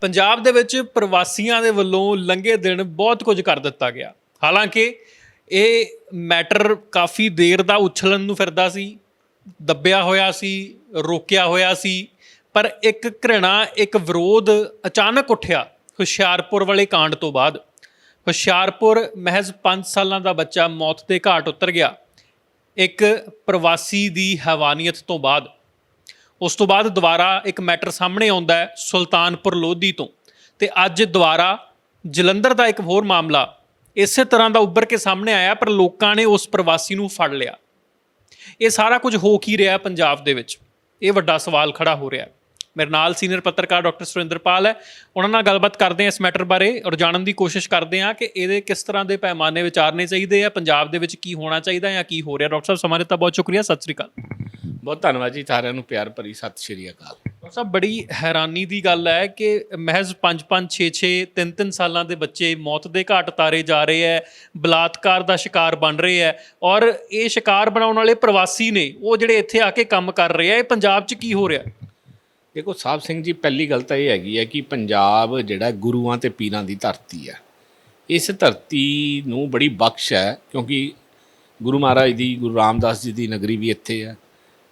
ਪੰਜਾਬ ਦੇ ਵਿੱਚ ਪ੍ਰਵਾਸੀਆਂ ਦੇ ਵੱਲੋਂ ਲੰਘੇ ਦਿਨ ਬਹੁਤ ਕੁਝ ਕਰ ਦਿੱਤਾ ਗਿਆ। ਹਾਲਾਂਕਿ ਇਹ ਮੈਟਰ ਕਾਫੀ ਦੇਰ ਦਾ ਉਛਲਣ ਨੂੰ ਫਿਰਦਾ ਸੀ, ਦੱਬਿਆ ਹੋਇਆ ਸੀ, ਰੋਕਿਆ ਹੋਇਆ ਸੀ, ਪਰ ਇੱਕ ਘ੍ਰਿਣਾ, ਇੱਕ ਵਿਰੋਧ ਅਚਾਨਕ ਉੱਠਿਆ ਹੁਸ਼ਿਆਰਪੁਰ ਵਾਲੇ ਕਾਂਡ ਤੋਂ ਬਾਅਦ। ਹੁਸ਼ਿਆਰਪੁਰ ਮਹਿਜ਼ 5 ਸਾਲਾਂ ਦਾ ਬੱਚਾ ਮੌਤ ਦੇ ਘਾਟ ਉਤਰ ਗਿਆ। ਇੱਕ ਪ੍ਰਵਾਸੀ ਦੀ ਹੈਵਾਨੀਅਤ ਤੋਂ ਬਾਅਦ ਉਸ ਤੋਂ ਬਾਅਦ ਦੁਬਾਰਾ ਇੱਕ ਮੈਟਰ ਸਾਹਮਣੇ ਆਉਂਦਾ ਹੈ ਸੁਲਤਾਨਪੁਰ ਲੋਧੀ ਤੋਂ। ਤੇ ਅੱਜ ਦੁਬਾਰਾ ਜਲੰਧਰ ਦਾ ਇੱਕ ਹੋਰ ਮਾਮਲਾ ਇਸੇ ਤਰ੍ਹਾਂ ਦਾ ਉੱਭਰ ਕੇ ਸਾਹਮਣੇ ਆਇਆ, ਪਰ ਲੋਕਾਂ ਨੇ ਉਸ ਪ੍ਰਵਾਸੀ ਨੂੰ ਫੜ ਲਿਆ। ਇਹ ਸਾਰਾ ਕੁਝ ਹੋ ਕੀ ਰਿਹਾ ਪੰਜਾਬ ਦੇ ਵਿੱਚ? ਇਹ ਵੱਡਾ ਸਵਾਲ ਖੜਾ ਹੋ ਰਿਹਾ ਹੈ। ਮੇਰੇ ਨਾਲ ਸੀਨੀਅਰ ਪੱਤਰਕਾਰ ਡਾਕਟਰ ਸੁਰਿੰਦਰਪਾਲ ਹੈ। ਉਹਨਾਂ ਨਾਲ ਗੱਲਬਾਤ ਕਰਦੇ ਹਾਂ ਇਸ ਮੈਟਰ ਬਾਰੇ ਔਰ ਜਾਣਨ ਦੀ ਕੋਸ਼ਿਸ਼ ਕਰਦੇ ਹਾਂ ਕਿ ਇਹਦੇ ਕਿਸ ਤਰ੍ਹਾਂ ਦੇ ਪੈਮਾਨੇ ਵਿਚਾਰਨੇ ਚਾਹੀਦੇ ਆ, ਪੰਜਾਬ ਦੇ ਵਿੱਚ ਕੀ ਹੋਣਾ ਚਾਹੀਦਾ ਜਾਂ ਕੀ ਹੋ ਰਿਹਾ। ਡਾਕਟਰ ਸਾਹਿਬ, ਸਮਾਂ ਦਿੱਤਾ, ਬਹੁਤ ਸ਼ੁਕਰੀਆ। ਸਤਿ ਸ੍ਰੀ ਅਕਾਲ। ਬਹੁਤ ਧੰਨਵਾਦ ਜੀ ਸਾਰਿਆਂ ਨੂੰ ਪਿਆਰ ਭਰੀ ਸਤਿ ਸ਼੍ਰੀ ਅਕਾਲ। ਸਾਹਿਬ ਬੜੀ ਹੈਰਾਨੀ ਦੀ ਗੱਲ ਹੈ ਕਿ ਮਹਿਜ਼ 5-5 6-6 3-3 ਸਾਲਾਂ ਦੇ ਬੱਚੇ ਮੌਤ ਦੇ ਘਾਟ ਉਤਾਰੇ ਜਾ ਰਹੇ ਹੈ ਬਲਾਤਕਾਰ ਦਾ ਸ਼ਿਕਾਰ ਬਣ ਰਹੇ ਹੈ ਔਰ ਇਹ ਸ਼ਿਕਾਰ ਬਣਾਉਣ ਵਾਲੇ ਪ੍ਰਵਾਸੀ ਨੇ ਉਹ ਜਿਹੜੇ ਇੱਥੇ ਆ ਕੇ ਕੰਮ ਕਰ ਰਹੇ ਆ ਇਹ ਪੰਜਾਬ 'ਚ ਕੀ ਹੋ ਰਿਹਾ? ਦੇਖੋ ਸਾਹਿਬ ਸਿੰਘ ਜੀ ਪਹਿਲੀ ਗੱਲ ਤਾਂ ਇਹ ਹੈਗੀ ਹੈ ਕਿ ਪੰਜਾਬ ਜਿਹੜਾ ਗੁਰੂਆਂ ਤੇ ਪੀਰਾਂ ਦੀ ਧਰਤੀ ਹੈ। ਇਸ ਧਰਤੀ ਨੂੰ ਬੜੀ ਬਖਸ਼ ਹੈ ਕਿਉਂਕਿ ਗੁਰੂ ਮਹਾਰਾਜ ਦੀ ਗੁਰੂ ਰਾਮਦਾਸ ਜੀ ਦੀ ਨਗਰੀ ਵੀ ਇੱਥੇ ਹੈ।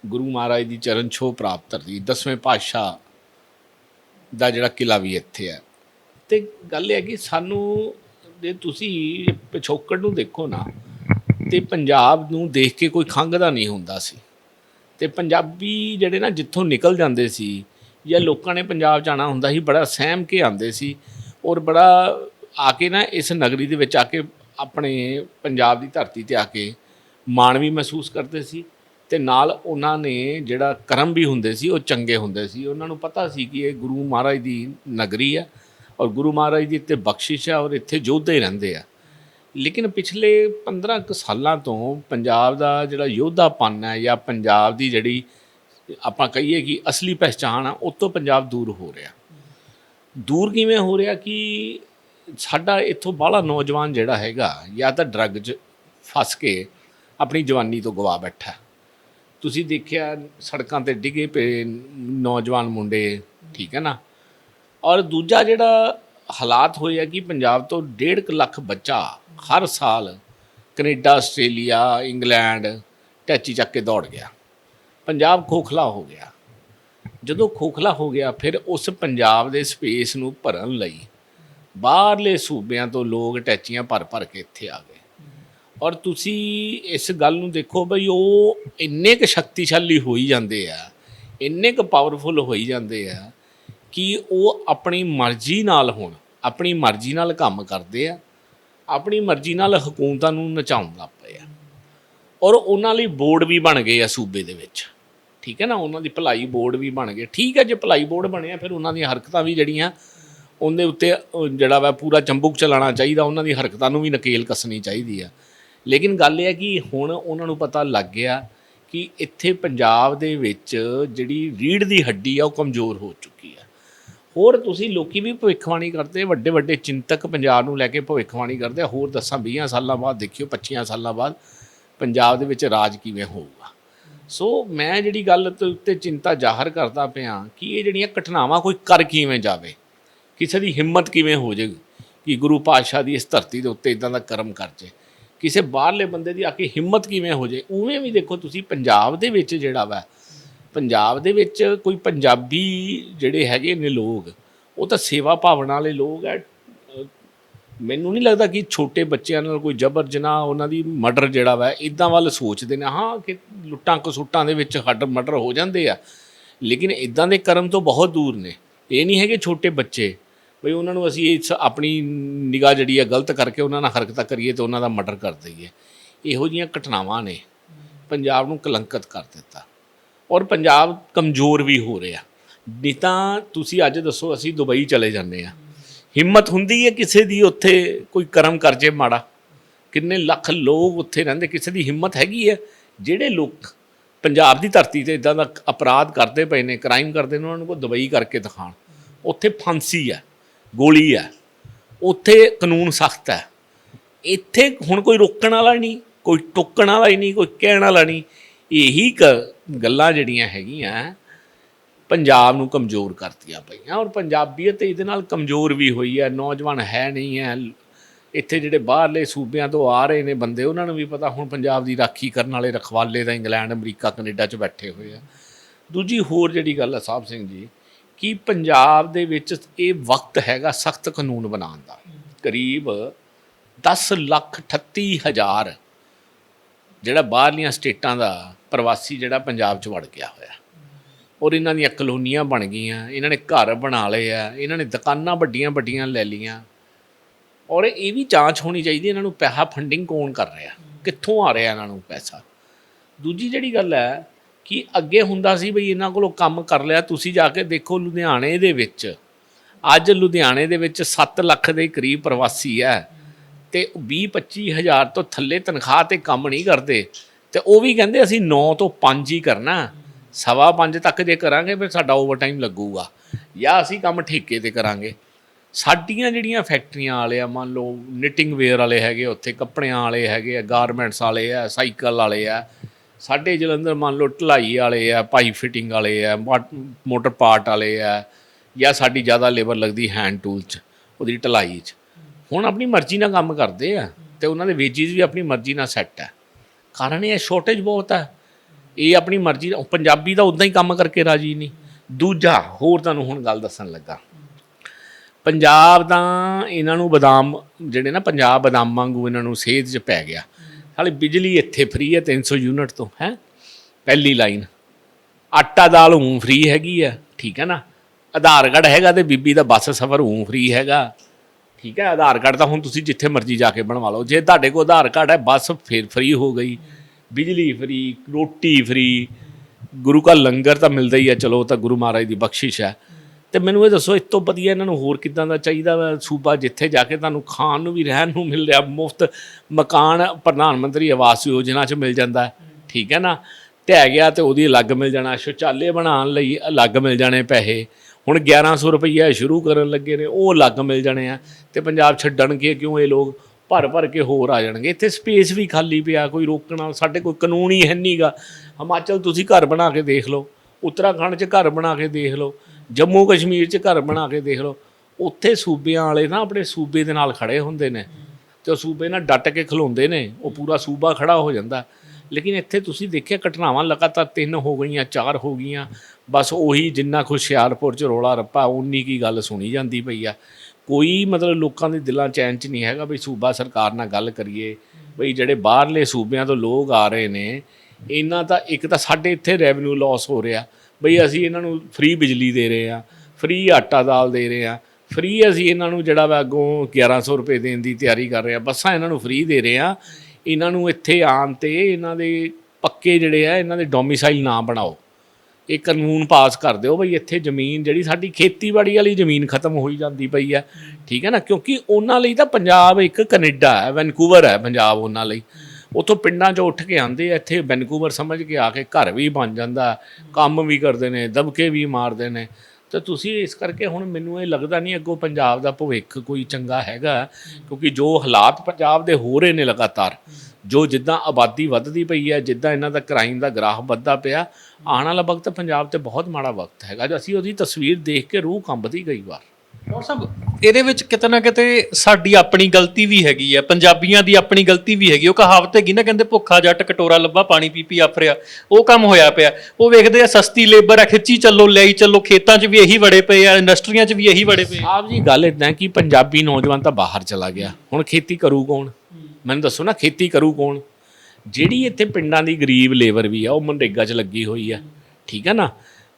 ਗੁਰੂ ਮਹਾਰਾਜ ਦੀ ਚਰਨ ਛੋਹ ਪ੍ਰਾਪਤ ਧਰਤੀ ਦਸਵੇਂ ਪਾਤਸ਼ਾਹ ਦਾ ਜਿਹੜਾ ਕਿਲਾ ਵੀ ਇੱਥੇ ਹੈ। ਤੇ ਗੱਲ ਇਹ ਹੈ ਕਿ ਸਾਨੂੰ ਜੇ ਤੁਸੀਂ ਪਿਛੋਕੜ ਨੂੰ ਦੇਖੋ ਨਾ, ਤੇ ਪੰਜਾਬ ਨੂੰ ਦੇਖ ਕੇ ਕੋਈ ਖੰਘਦਾ ਨਹੀਂ ਹੁੰਦਾ ਸੀ। ਤੇ ਪੰਜਾਬੀ ਜਿਹੜੇ ਨਾ ਜਿੱਥੋਂ ਨਿਕਲ ਜਾਂਦੇ ਸੀ, ਜਾਂ ਲੋਕਾਂ ਨੇ ਪੰਜਾਬ 'ਚ ਆਉਣਾ ਹੁੰਦਾ ਸੀ, ਬੜਾ ਸਹਿਮ ਕੇ ਆਉਂਦੇ ਸੀ, ਔਰ ਬੜਾ ਆ ਕੇ ਨਾ ਇਸ ਨਗਰੀ ਦੇ ਵਿੱਚ ਆ ਕੇ ਆਪਣੇ ਪੰਜਾਬ ਦੀ ਧਰਤੀ ਤੇ ਆ ਕੇ ਮਾਣ ਵੀ ਮਹਿਸੂਸ ਕਰਦੇ ਸੀ। ਤੇ ਨਾਲ ਉਹਨਾਂ ਨੇ ਜਿਹੜਾ ਕਰਮ ਵੀ ਹੁੰਦੇ ਸੀ, ਉਹ ਚੰਗੇ ਹੁੰਦੇ ਸੀ। ਉਹਨਾਂ ਨੂੰ ਪਤਾ ਸੀ ਕਿ ਇਹ ਗੁਰੂ ਮਹਾਰਾਜ ਦੀ ਨਗਰੀ ਆ ਔਰ ਗੁਰੂ ਮਹਾਰਾਜ ਦੀ ਇੱਥੇ ਬਖਸ਼ਿਸ਼ ਆ ਔਰ ਇੱਥੇ ਯੋਧੇ ਹੀ ਰਹਿੰਦੇ ਆ। ਲੇਕਿਨ ਪਿਛਲੇ 15 ਕੁ ਸਾਲਾਂ ਤੋਂ ਪੰਜਾਬ ਦਾ ਜਿਹੜਾ ਯੋਧਾਪਨ ਹੈ ਜਾਂ ਪੰਜਾਬ ਦੀ ਜਿਹੜੀ ਆਪਾਂ ਕਹੀਏ ਕਿ ਅਸਲੀ ਪਹਿਚਾਣ ਆ, ਉਹ ਤੋਂ ਪੰਜਾਬ ਦੂਰ ਹੋ ਰਿਹਾ। ਦੂਰ ਕਿਵੇਂ ਹੋ ਰਿਹਾ ਕਿ ਸਾਡਾ ਇੱਥੋਂ ਬਾਹਲਾ ਨੌਜਵਾਨ ਜਿਹੜਾ ਹੈਗਾ ਜਾਂ ਤਾਂ ਡਰੱਗ 'ਚ ਫਸ ਕੇ ਆਪਣੀ ਜਵਾਨੀ ਤੋਂ ਗਵਾ ਬੈਠਾ। ਤੁਸੀਂ ਦੇਖਿਆ ਸੜਕਾਂ ਤੇ ਡਿੱਗੇ ਪਏ ਨੌਜਵਾਨ ਮੁੰਡੇ, ਠੀਕ ਹੈ ਨਾ? ਔਰ ਦੂਜਾ ਜਿਹੜਾ ਹਾਲਾਤ ਹੋਏ ਆ ਕਿ ਪੰਜਾਬ ਤੋਂ 1.5 ਲੱਖ ਬੱਚਾ ਹਰ ਸਾਲ ਕੈਨੇਡਾ, ਆਸਟ੍ਰੇਲੀਆ, ਇੰਗਲੈਂਡ ਟੈਚੀ ਚੱਕ ਕੇ ਦੌੜ ਗਿਆ। ਪੰਜਾਬ ਖੋਖਲਾ ਹੋ ਗਿਆ। ਜਦੋਂ ਖੋਖਲਾ ਹੋ ਗਿਆ, ਫਿਰ ਉਸ ਪੰਜਾਬ ਦੇ ਸਪੇਸ ਨੂੰ ਭਰਨ ਲਈ ਬਾਹਰਲੇ ਸੂਬਿਆਂ ਤੋਂ ਲੋਕ ਟੈਚੀਆਂ ਭਰ ਭਰ ਕੇ ਇੱਥੇ ਆ ਗਏ। ਔਰ ਤੁਸੀਂ ਇਸ ਗੱਲ ਨੂੰ ਦੇਖੋ ਬਈ ਉਹ ਇੰਨੇ ਕੁ ਸ਼ਕਤੀਸ਼ਾਲੀ ਹੋਈ ਜਾਂਦੇ ਆ, ਇੰਨੇ ਕੁ ਪਾਵਰਫੁਲ ਹੋਈ ਜਾਂਦੇ ਆ ਕਿ ਉਹ ਆਪਣੀ ਮਰਜ਼ੀ ਨਾਲ ਹੁਣ, ਆਪਣੀ ਮਰਜ਼ੀ ਨਾਲ ਕੰਮ ਕਰਦੇ ਆ, ਆਪਣੀ ਮਰਜ਼ੀ ਨਾਲ ਹਕੂਮਤਾਂ ਨੂੰ ਨਚਾਉਣ ਲੱਗ ਪਏ ਆ। ਔਰ ਉਹਨਾਂ ਲਈ ਬੋਰਡ ਵੀ ਬਣ ਗਏ ਆ ਸੂਬੇ ਦੇ ਵਿੱਚ, ਠੀਕ ਹੈ ਨਾ? ਉਹਨਾਂ ਦੀ ਭਲਾਈ ਬੋਰਡ ਵੀ ਬਣ ਗਏ। ਠੀਕ ਹੈ, ਜੇ ਭਲਾਈ ਬੋਰਡ ਬਣਿਆ, ਫਿਰ ਉਹਨਾਂ ਦੀਆਂ ਹਰਕਤਾਂ ਵੀ ਜਿਹੜੀਆਂ ਉਹਦੇ ਉੱਤੇ ਜਿਹੜਾ ਵਾ ਪੂਰਾ ਚੰਬੁਕ ਚਲਾਉਣਾ ਚਾਹੀਦਾ, ਉਹਨਾਂ ਦੀ ਹਰਕਤਾਂ ਨੂੰ ਵੀ ਨਕੇਲ ਕੱਸਣੀ ਚਾਹੀਦੀ ਆ। ਲੇਕਿਨ ਗੱਲ ਇਹ ਹੈ ਕਿ ਹੁਣ ਉਹਨਾਂ ਨੂੰ ਪਤਾ ਲੱਗ ਗਿਆ ਕਿ ਇੱਥੇ ਪੰਜਾਬ ਦੇ ਵਿੱਚ ਜਿਹੜੀ ਰੀੜ ਦੀ ਹੱਡੀ ਆ, ਉਹ ਕਮਜ਼ੋਰ ਹੋ ਚੁੱਕੀ ਆ ਹੋਰ ਤੁਸੀਂ ਲੋਕੀ ਵੀ ਭਵਿੱਖਬਾਣੀ ਕਰਦੇ ਵੱਡੇ ਵੱਡੇ ਚਿੰਤਕ ਪੰਜਾਬ ਨੂੰ ਲੈ ਕੇ ਭਵਿੱਖਬਾਣੀ ਕਰਦੇ ਆ। ਹੋਰ ਦੱਸਾਂ 20 ਸਾਲਾਂ ਬਾਅਦ, ਦੇਖਿਓ 25 ਸਾਲਾਂ ਬਾਅਦ ਪੰਜਾਬ ਦੇ ਵਿੱਚ ਰਾਜ ਕਿਵੇਂ ਹੋਊਗਾ ਸੋ ਮੈਂ ਜਿਹੜੀ ਗੱਲ ਤੇ ਉੱਤੇ ਚਿੰਤਾ ਜ਼ਾਹਰ ਕਰਦਾ ਪਿਆ ਕਿ ਇਹ ਜਿਹੜੀਆਂ ਘਟਨਾਵਾਂ ਕੋਈ ਕਰ ਕਿਵੇਂ ਜਾਵੇ, ਕਿਸੇ ਦੀ ਹਿੰਮਤ ਕਿਵੇਂ ਹੋ ਜਾਏਗੀ ਕਿ ਗੁਰੂ ਪਾਤਸ਼ਾਹ ਦੀ ਇਸ ਧਰਤੀ ਦੇ ਉੱਤੇ ਇਦਾਂ ਦਾ ਕਰਮ ਕਰ ਜੇ ਕਿਸੇ ਬਾਹਰਲੇ ਬੰਦੇ ਦੀ ਆ ਕੇ ਹਿੰਮਤ ਕਿਵੇਂ ਹੋ ਜੇ ਉਵੇਂ ਵੀ ਦੇਖੋ ਤੁਸੀਂ ਪੰਜਾਬ ਦੇ ਵਿੱਚ ਜਿਹੜਾ ਵਾ, ਪੰਜਾਬ ਦੇ ਵਿੱਚ ਕੋਈ ਪੰਜਾਬੀ ਜਿਹੜੇ ਹੈਗੇ ਨੇ ਲੋਕ, ਉਹ ਤਾਂ ਸੇਵਾ ਭਾਵਨਾ ਵਾਲੇ ਲੋਕ ਹੈ ਮੈਨੂੰ ਨਹੀਂ ਲੱਗਦਾ ਕਿ ਛੋਟੇ ਬੱਚਿਆਂ ਨਾਲ ਕੋਈ ਜਬਰ ਜਨਾਹ ਉਹਨਾਂ ਦੀ ਮਰਡਰ ਜਿਹੜਾ ਵਾ ਇਦਾਂ ਵੱਲ ਸੋਚਦੇ ਨੇ। ਹਾਂ, ਕਿ ਲੁੱਟਾਂ ਕਸੁੱਟਾਂ ਦੇ ਵਿੱਚ ਹੱਡ ਮਰਡਰ ਹੋ ਜਾਂਦੇ ਆ, ਲੇਕਿਨ ਇਦਾਂ ਦੇ ਕਰਮ ਤੋਂ ਬਹੁਤ ਦੂਰ ਨੇ। ਇਹ ਨਹੀਂ ਹੈਗੇ ਛੋਟੇ ਬੱਚੇ ਬਈ ਉਹਨਾਂ ਨੂੰ ਅਸੀਂ ਇਸ ਆਪਣੀ ਨਿਗਾਹ ਜਿਹੜੀ ਆ ਗਲਤ ਕਰਕੇ ਉਹਨਾਂ ਨਾਲ ਹਰਕਤਾਂ ਕਰੀਏ ਤੇ ਉਹਨਾਂ ਦਾ ਮਰਡਰ ਕਰ ਦਈਏ। ਇਹੋ ਜੀਆਂ ਘਟਨਾਵਾਂ ਨੇ। ਪੰਜਾਬ ਨੂੰ ਕਲੰਕਿਤ ਕਰ ਦਿੱਤਾ। ਔਰ ਪੰਜਾਬ ਕਮਜ਼ੋਰ ਵੀ ਹੋ ਰਿਹਾ। ਨਹੀਂ ਤਾਂ ਤੁਸੀਂ ਅੱਜ ਦੱਸੋ, ਅਸੀਂ ਦੁਬਈ ਚਲੇ ਜਾਂਦੇ ਆ ਹਿੰਮਤ ਹੁੰਦੀ ਹੈ ਕਿਸੇ ਦੀ ਉੱਥੇ ਕੋਈ ਕਰਮ ਕਰ ਜੇ ਮਾੜਾ? ਕਿੰਨੇ ਲੱਖ ਲੋਕ ਉੱਥੇ ਰਹਿੰਦੇ, ਕਿਸੇ ਦੀ ਹਿੰਮਤ ਹੈਗੀ ਹੈ? ਜਿਹੜੇ ਲੋਕ ਪੰਜਾਬ ਦੀ ਧਰਤੀ ਤੇ ਇਦਾਂ ਦਾ ਅਪਰਾਧ ਕਰਦੇ ਪਏ ਨੇ, ਕ੍ਰਾਈਮ ਕਰਦੇ ਨੇ, ਉਹਨਾਂ ਨੂੰ ਕੋ ਦੁਬਈ ਕਰਕੇ ਦਿਖਾਣ ਉੱਥੇ ਫਾਂਸੀ ਹੈ। ਗੋਲੀ ਹੈ। ਉੱਥੇ ਕਾਨੂੰਨ ਸਖਤ ਹੈ। ਇੱਥੇ ਹੁਣ ਕੋਈ ਰੋਕਣ ਵਾਲਾ ਨਹੀਂ, ਕੋਈ ਟੋਕਣ ਵਾਲਾ ਹੀ ਨਹੀਂ, ਕੋਈ ਕਹਿਣ ਵਾਲਾ ਨਹੀਂ। ਇਹੀ ਕ- ਗੱਲਾਂ ਜਿਹੜੀਆਂ ਹੈਗੀਆਂ ਪੰਜਾਬ ਨੂੰ ਕਮਜ਼ੋਰ ਕਰਤੀਆਂ ਪਈਆਂ ਔਰ ਪੰਜਾਬੀਅਤ ਇਹਦੇ ਨਾਲ ਕਮਜ਼ੋਰ ਵੀ ਹੋਈ ਹੈ। ਨੌਜਵਾਨ ਹੈ ਨਹੀਂ ਹੈ। ਇੱਥੇ ਜਿਹੜੇ ਬਾਹਰਲੇ ਸੂਬਿਆਂ ਤੋਂ ਆ ਰਹੇ ਨੇ ਬੰਦੇ, ਉਹਨਾਂ ਨੂੰ ਵੀ ਪਤਾ ਹੁਣ ਪੰਜਾਬ ਦੀ ਰਾਖੀ ਕਰਨ ਵਾਲੇ ਰਖਵਾਲੇ ਤਾਂ ਇੰਗਲੈਂਡ, ਅਮਰੀਕਾ, ਕੈਨੇਡਾ 'ਚ ਬੈਠੇ ਹੋਏ ਆ। ਦੂਜੀ ਹੋਰ ਜਿਹੜੀ ਗੱਲ ਹੈ ਸਾਹਿਬ ਸਿੰਘ ਜੀ ਕਿ ਪੰਜਾਬ ਦੇ ਵਿੱਚ ਇਹ ਵਕਤ ਹੈਗਾ ਸਖਤ ਕਾਨੂੰਨ ਬਣਾਉਣ ਦਾ। ਕਰੀਬ 10 ਲੱਖ 38 ਹਜ਼ਾਰ ਜਿਹੜਾ ਬਾਹਰਲੀਆਂ ਸਟੇਟਾਂ ਦਾ ਪ੍ਰਵਾਸੀ ਜਿਹੜਾ ਪੰਜਾਬ 'ਚ ਵੜ ਗਿਆ ਹੋਇਆ। ਔਰ ਇਹਨਾਂ ਦੀਆਂ ਕਲੋਨੀਆਂ ਬਣ ਗਈਆਂ, ਇਹਨਾਂ ਨੇ ਘਰ ਬਣਾ ਲਏ ਆ, ਇਹਨਾਂ ਨੇ ਦੁਕਾਨਾਂ ਵੱਡੀਆਂ ਵੱਡੀਆਂ ਲੈ ਲਈਆਂ। ਔਰ ਇਹ ਵੀ ਜਾਂਚ ਹੋਣੀ ਚਾਹੀਦੀ ਇਹਨਾਂ ਨੂੰ ਪੈਸਾ ਫੰਡਿੰਗ ਕੌਣ ਕਰ ਰਿਹਾ, ਕਿੱਥੋਂ ਆ ਰਿਹਾ ਇਹਨਾਂ ਨੂੰ ਪੈਸਾ। ਦੂਜੀ ਜਿਹੜੀ ਗੱਲ ਹੈ ਕਿ ਅੱਗੇ ਹੁੰਦਾ ਸੀ ਬਈ ਇਹਨਾਂ ਕੋਲੋਂ ਕੰਮ ਕਰ ਲਿਆ, ਤੁਸੀਂ ਜਾ ਕੇ ਦੇਖੋ ਲੁਧਿਆਣੇ ਦੇ ਵਿੱਚ। ਅੱਜ ਲੁਧਿਆਣੇ ਦੇ ਵਿੱਚ 7 ਲੱਖ ਦੇ ਕਰੀਬ ਪ੍ਰਵਾਸੀ ਹੈ ਤੇ 20 25 ਹਜ਼ਾਰ ਤੋਂ ਥੱਲੇ ਤਨਖਾਹ ਤੇ ਕੰਮ ਨਹੀਂ ਕਰਦੇ। ਤੇ ਉਹ ਵੀ ਕਹਿੰਦੇ ਅਸੀਂ 9 ਤੋਂ 5 ਹੀ ਕਰਨਾ। ਸਵਾ 5 ਤੱਕ ਜੇ ਕਰਾਂਗੇ ਫਿਰ ਸਾਡਾ ਓਵਰਟਾਈਮ ਲੱਗੂਗਾ। ਜਾਂ ਅਸੀਂ ਕੰਮ ਠੇਕੇ ਤੇ ਕਰਾਂਗੇ। ਸਾਡੀਆਂ ਜਿਹੜੀਆਂ ਫੈਕਟਰੀਆਂ ਵਾਲੇ ਆ, ਮੰਨ ਲਓ ਨਿਟਿੰਗ ਵੇਅਰ ਵਾਲੇ ਹੈਗੇ ਉੱਥੇ ਕੱਪੜਿਆਂ ਵਾਲੇ ਹੈਗੇ ਆ ਗਾਰਮੈਂਟਸ ਵਾਲੇ ਆ, ਸਾਈਕਲ ਵਾਲੇ ਆ ਸਾਡੇ ਜਲੰਧਰ ਮੰਨ ਲਓ ਢਲਾਈ ਵਾਲੇ ਆ ਪਾਈਪ ਫਿਟਿੰਗ ਵਾਲੇ ਆ ਮੋਟਰ ਪਾਰਟ ਵਾਲੇ ਆ, ਜਾਂ ਸਾਡੀ ਜ਼ਿਆਦਾ ਲੇਬਰ ਲੱਗਦੀ ਹੈਂਡ ਟੂਲ 'ਚ, ਉਹਦੀ ਢਲਾਈ 'ਚ। ਹੁਣ ਆਪਣੀ ਮਰਜ਼ੀ ਨਾਲ ਕੰਮ ਕਰਦੇ ਆ ਤੇ ਉਹਨਾਂ ਦੇ ਵੇਜਿਸ ਵੀ ਆਪਣੀ ਮਰਜ਼ੀ ਨਾਲ ਸੈੱਟ ਹੈ ਕਾਰਨ ਇਹ ਸ਼ਾਰਟੇਜ ਬਹੁਤ ਹੈ ਇਹ ਆਪਣੀ ਮਰਜ਼ੀ ਪੰਜਾਬੀ ਤਾਂ ਉਦਾਂ ਹੀ ਕੰਮ ਕਰਕੇ ਰਾਜੀ ਨਹੀਂ। ਦੂਜਾ, ਹੋਰ ਤੁਹਾਨੂੰ ਹੁਣ ਗੱਲ ਦੱਸਣ ਲੱਗਾ। ਪੰਜਾਬ ਦਾ ਇਹਨਾਂ ਨੂੰ ਬਦਾਮ, ਜਿਹੜੇ ਨਾ ਪੰਜਾਬ ਬਦਾਮ ਵਾਂਗੂ ਇਹਨਾਂ ਨੂੰ ਸੇਧ 'ਚ ਪੈ ਗਿਆ। ਹਾਲੇ ਬਿਜਲੀ ਇੱਥੇ ਫ੍ਰੀ ਹੈ 300 ਯੂਨਿਟ ਤੋਂ, ਹੈ? ਪਹਿਲੀ ਲਾਈਨ। ਆਟਾ ਦਾਲ ਹੂੰ ਫ੍ਰੀ ਹੈਗੀ ਆ, ਠੀਕ ਹੈ ਨਾ? ਆਧਾਰ ਕਾਰਡ ਹੈਗਾ ਤੇ ਬੀਬੀ ਦਾ ਬੱਸ ਸਫ਼ਰ ਹੂੰ ਫ੍ਰੀ ਹੈਗਾ। ਠੀਕ ਹੈ, ਆਧਾਰ ਕਾਰਡ ਤਾਂ ਹੁਣ ਤੁਸੀਂ ਜਿੱਥੇ ਮਰਜ਼ੀ ਜਾ ਕੇ ਬਣਵਾ ਲਓ। ਜੇ ਤੁਹਾਡੇ ਕੋਲ ਆਧਾਰ ਕਾਰਡ ਹੈ, ਬੱਸ ਫਿਰ ਫ੍ਰੀ ਹੋ ਗਈ। ਬਿਜਲੀ ਫ੍ਰੀ, ਰੋਟੀ ਫ੍ਰੀ। ਗੁਰੂ ਕਾ ਲੰਗਰ ਤਾਂ ਮਿਲਦਾ ਹੀ ਹੈ ਚਲੋ ਤਾਂ ਗੁਰੂ ਮਹਾਰਾਜ ਦੀ ਬਖਸ਼ਿਸ਼ ਹੈ। ਤੇ ਮੈਨੂੰ ਇਹ ਦੱਸੋ ਇਸ ਤੋਂ ਵਧੀਆ ਇਹਨਾਂ ਨੂੰ ਹੋਰ ਕਿੱਦਾਂ ਦਾ ਚਾਹੀਦਾ ਵਾ ਸੂਬਾ ਜਿੱਥੇ ਜਾ ਕੇ ਤੁਹਾਨੂੰ ਖਾਣ ਨੂੰ ਵੀ ਰਹਿਣ ਨੂੰ ਮਿਲ ਰਿਹਾ ਮੁਫਤ ਮਕਾਨ ਪ੍ਰਧਾਨ ਮੰਤਰੀ ਆਵਾਸ ਯੋਜਨਾ 'ਚ ਮਿਲ ਜਾਂਦਾ ਹੈ, ਠੀਕ ਹੈ ਨਾ? ਢਹਿ ਗਿਆ ਤੇ ਉਹਦੀ ਅਲੱਗ ਮਿਲ ਜਾਣਾ ਸ਼ੌਚਾਲੇ ਬਣਾਉਣ ਲਈ ਅਲੱਗ ਮਿਲ ਜਾਣੇ ਪੈਸੇ। ਹੁਣ 1100 ਰੁਪਈਆ ਸ਼ੁਰੂ ਕਰਨ ਲੱਗੇ ਨੇ ਉਹ ਅਲੱਗ ਮਿਲ ਜਾਣੇ ਆ। ਤੇ ਪੰਜਾਬ ਛੱਡਣਗੇ ਕਿਉਂ ਇਹ ਲੋਕ? ਭਰ ਭਰ ਕੇ ਹੋਰ ਆ ਜਾਣਗੇ। ਇੱਥੇ ਸਪੇਸ ਵੀ ਖਾਲੀ ਪਿਆ ਕੋਈ ਰੋਕਣਾ ਸਾਡੇ ਕੋਈ ਕਾਨੂੰਨ ਹੀ ਹੈ ਨਹੀਂਗਾ ਹਿਮਾਚਲ ਤੁਸੀਂ ਘਰ ਬਣਾ ਕੇ ਦੇਖ ਲਓ ਉੱਤਰਾਖੰਡ 'ਚ ਘਰ ਬਣਾ ਕੇ ਦੇਖ ਲਓ। ਜੰਮੂ ਕਸ਼ਮੀਰ 'ਚ ਘਰ ਬਣਾ ਕੇ ਦੇਖ ਲਓ, ਉੱਥੇ ਸੂਬਿਆਂ ਵਾਲੇ ਨਾ ਆਪਣੇ ਸੂਬੇ ਦੇ ਨਾਲ ਖੜੇ ਹੁੰਦੇ ਨੇ ਤੇ ਉਹ ਸੂਬੇ ਨਾਲ ਡਟ ਕੇ ਖਲੋਂਦੇ ਨੇ, ਉਹ ਪੂਰਾ ਸੂਬਾ ਖੜਾ ਹੋ ਜਾਂਦਾ। ਲੇਕਿਨ ਇੱਥੇ ਤੁਸੀਂ ਦੇਖਿਆ ਘਟਨਾਵਾਂ ਲਗਾਤਾਰ ਤਿੰਨ ਹੋ ਗਈਆਂ, ਚਾਰ ਹੋ ਗਈਆਂ, ਬਸ ਉਹੀ ਜਿੰਨਾ ਕੁ ਹੁਸ਼ਿਆਰਪੁਰ 'ਚ ਰੋਲਾ ਰੱਪਾ ਉਨੀ ਕੀ ਗੱਲ ਸੁਣੀ ਜਾਂਦੀ ਪਈ ਆ। ਕੋਈ ਮਤਲਬ ਲੋਕਾਂ ਦੇ ਦਿਲਾਂ 'ਚ ਐਂਚ ਨਹੀਂ ਹੈਗਾ ਵੀ ਸੂਬਾ ਸਰਕਾਰ ਨਾਲ ਗੱਲ ਕਰੀਏ, ਬਈ ਜਿਹੜੇ ਬਾਹਰਲੇ ਸੂਬਿਆਂ ਤੋਂ ਲੋਕ ਆ ਰਹੇ ਨੇ, ਇਹਨਾਂ ਦਾ ਇੱਕ ਤਾਂ ਸਾਡੇ ਇੱਥੇ ਰੈਵਨਿਊ ਲਾਸ ਹੋ ਰਿਹਾ ਬਈ ਅਸੀਂ ਇਹਨਾਂ ਨੂੰ ਫ੍ਰੀ ਬਿਜਲੀ ਦੇ ਰਹੇ ਆ ਫ੍ਰੀ ਆਟਾ ਦਾਲ ਦੇ ਰਹੇ ਆ ਫ੍ਰੀ ਅਸੀਂ ਇਹਨਾਂ ਨੂੰ ਜਿਹੜਾ ਵਾ ਅੱਗੋਂ 1100 ਰੁਪਏ ਦੇਣ ਦੀ ਤਿਆਰੀ ਕਰ ਰਹੇ ਆ ਬੱਸਾਂ ਇਹਨਾਂ ਨੂੰ ਫ੍ਰੀ ਦੇ ਰਹੇ ਆ ਇਹਨਾਂ ਨੂੰ ਇੱਥੇ ਆਉਣ ਤੇ ਇਹਨਾਂ ਦੇ ਪੱਕੇ ਜਿਹੜੇ ਆ, ਇਹਨਾਂ ਦੇ ਡੋਮਿਸਾਈਲ ਨਾ ਬਣਾਓ। ਇਹ ਕਾਨੂੰਨ ਪਾਸ ਕਰ ਦਿਓ ਬਈ, ਇੱਥੇ ਜ਼ਮੀਨ ਜਿਹੜੀ ਸਾਡੀ ਖੇਤੀਬਾੜੀ ਵਾਲੀ ਜ਼ਮੀਨ ਖਤਮ ਹੋਈ ਜਾਂਦੀ ਪਈ ਹੈ ਠੀਕ ਹੈ ਨਾ? ਕਿਉਂਕਿ ਉਹਨਾਂ ਲਈ ਤਾਂ ਪੰਜਾਬ ਇੱਕ ਕੈਨੇਡਾ ਹੈ, ਵੈਨਕੂਵਰ ਹੈ ਪੰਜਾਬ ਉਹਨਾਂ ਲਈ। ਉਥੋਂ ਪਿੰਡਾਂ 'ਚੋਂ ਉੱਠ ਕੇ ਆਉਂਦੇ ਇੱਥੇ ਵੈਨਕੂਵਰ ਸਮਝ ਕੇ ਆ ਕੇ ਘਰ ਵੀ ਬਣ ਜਾਂਦਾ, ਕੰਮ ਵੀ ਕਰਦੇ ਨੇ, ਦਬਕੇ ਵੀ ਮਾਰਦੇ ਨੇ। ਤਾਂ ਤੁਸੀਂ ਇਸ ਕਰਕੇ ਹੁਣ ਮੈਨੂੰ ਇਹ ਲੱਗਦਾ ਨਹੀਂ ਅੱਗੋਂ ਪੰਜਾਬ ਦਾ ਭਵਿੱਖ ਕੋਈ ਚੰਗਾ ਹੈਗਾ, ਕਿਉਂਕਿ ਜੋ ਹਾਲਾਤ ਪੰਜਾਬ ਦੇ ਹੋ ਰਹੇ ਨੇ ਲਗਾਤਾਰ, ਜੋ ਜਿੱਦਾਂ ਆਬਾਦੀ ਵੱਧਦੀ ਪਈ ਹੈ, ਜਿੱਦਾਂ ਇਹਨਾਂ ਦਾ ਕ੍ਰਾਈਮ ਦਾ ਗ੍ਰਾਫ ਵੱਧਦਾ ਪਿਆ, ਆਉਣ ਵਾਲਾ ਵਕਤ ਪੰਜਾਬ ਤੇ ਬਹੁਤ ਮਾੜਾ ਵਕਤ ਹੈਗਾ। ਅਸੀਂ ਉਹਦੀ ਤਸਵੀਰ ਦੇਖ ਕੇ ਰੂਹ ਕੰਬਦੀ ਕਈ ਵਾਰ। ਡਾਕਟਰ ਸਾਹਿਬ, ਇਹਦੇ ਵਿੱਚ ਕਿਤੇ ਨਾ ਕਿਤੇ ਸਾਡੀ ਆਪਣੀ ਗਲਤੀ ਵੀ ਹੈਗੀ ਹੈ, ਪੰਜਾਬੀਆਂ ਦੀ ਆਪਣੀ ਗਲਤੀ ਵੀ ਹੈਗੀ ਉਹ ਕਹਾਵਤ ਹੈਗੀ ਨਾ, ਕਹਿੰਦੇ ਭੁੱਖਾ ਜੱਟ ਕਟੋਰਾ ਲੱਭਾ, ਪਾਣੀ ਪੀ ਪੀ ਆਫਰਿਆ। ਉਹ ਕੰਮ ਹੋਇਆ ਪਿਆ। ਉਹ ਵੇਖਦੇ ਆ, ਸਸਤੀ ਲੇਬਰ ਆ, ਖਿੱਚੀ ਚੱਲੋ ਲਈ ਚੱਲੋ, ਖੇਤਾਂ 'ਚ ਵੀ ਇਹੀ ਵੜੇ ਪਏ ਆ ਇੰਡਸਟਰੀਆਂ 'ਚ ਵੀ ਇਹੀ ਵੜੇ ਪਏ ਆ। ਆਪ ਜੀ, ਗੱਲ ਇਦਾਂ ਕਿ ਪੰਜਾਬੀ ਨੌਜਵਾਨ ਤਾਂ ਬਾਹਰ ਚਲਾ ਗਿਆ। ਹੁਣ ਖੇਤੀ ਕਰੂ ਕੌਣ? ਮੈਨੂੰ ਦੱਸੋ ਨਾ, ਖੇਤੀ ਕਰੂ ਕੌਣ? ਜਿਹੜੀ ਇੱਥੇ ਪਿੰਡਾਂ ਦੀ ਗਰੀਬ ਲੇਬਰ ਵੀ ਆ, ਉਹ ਮਨਰੇਗਾ 'ਚ ਲੱਗੀ ਹੋਈ ਆ। ਠੀਕ ਹੈ ਨਾ?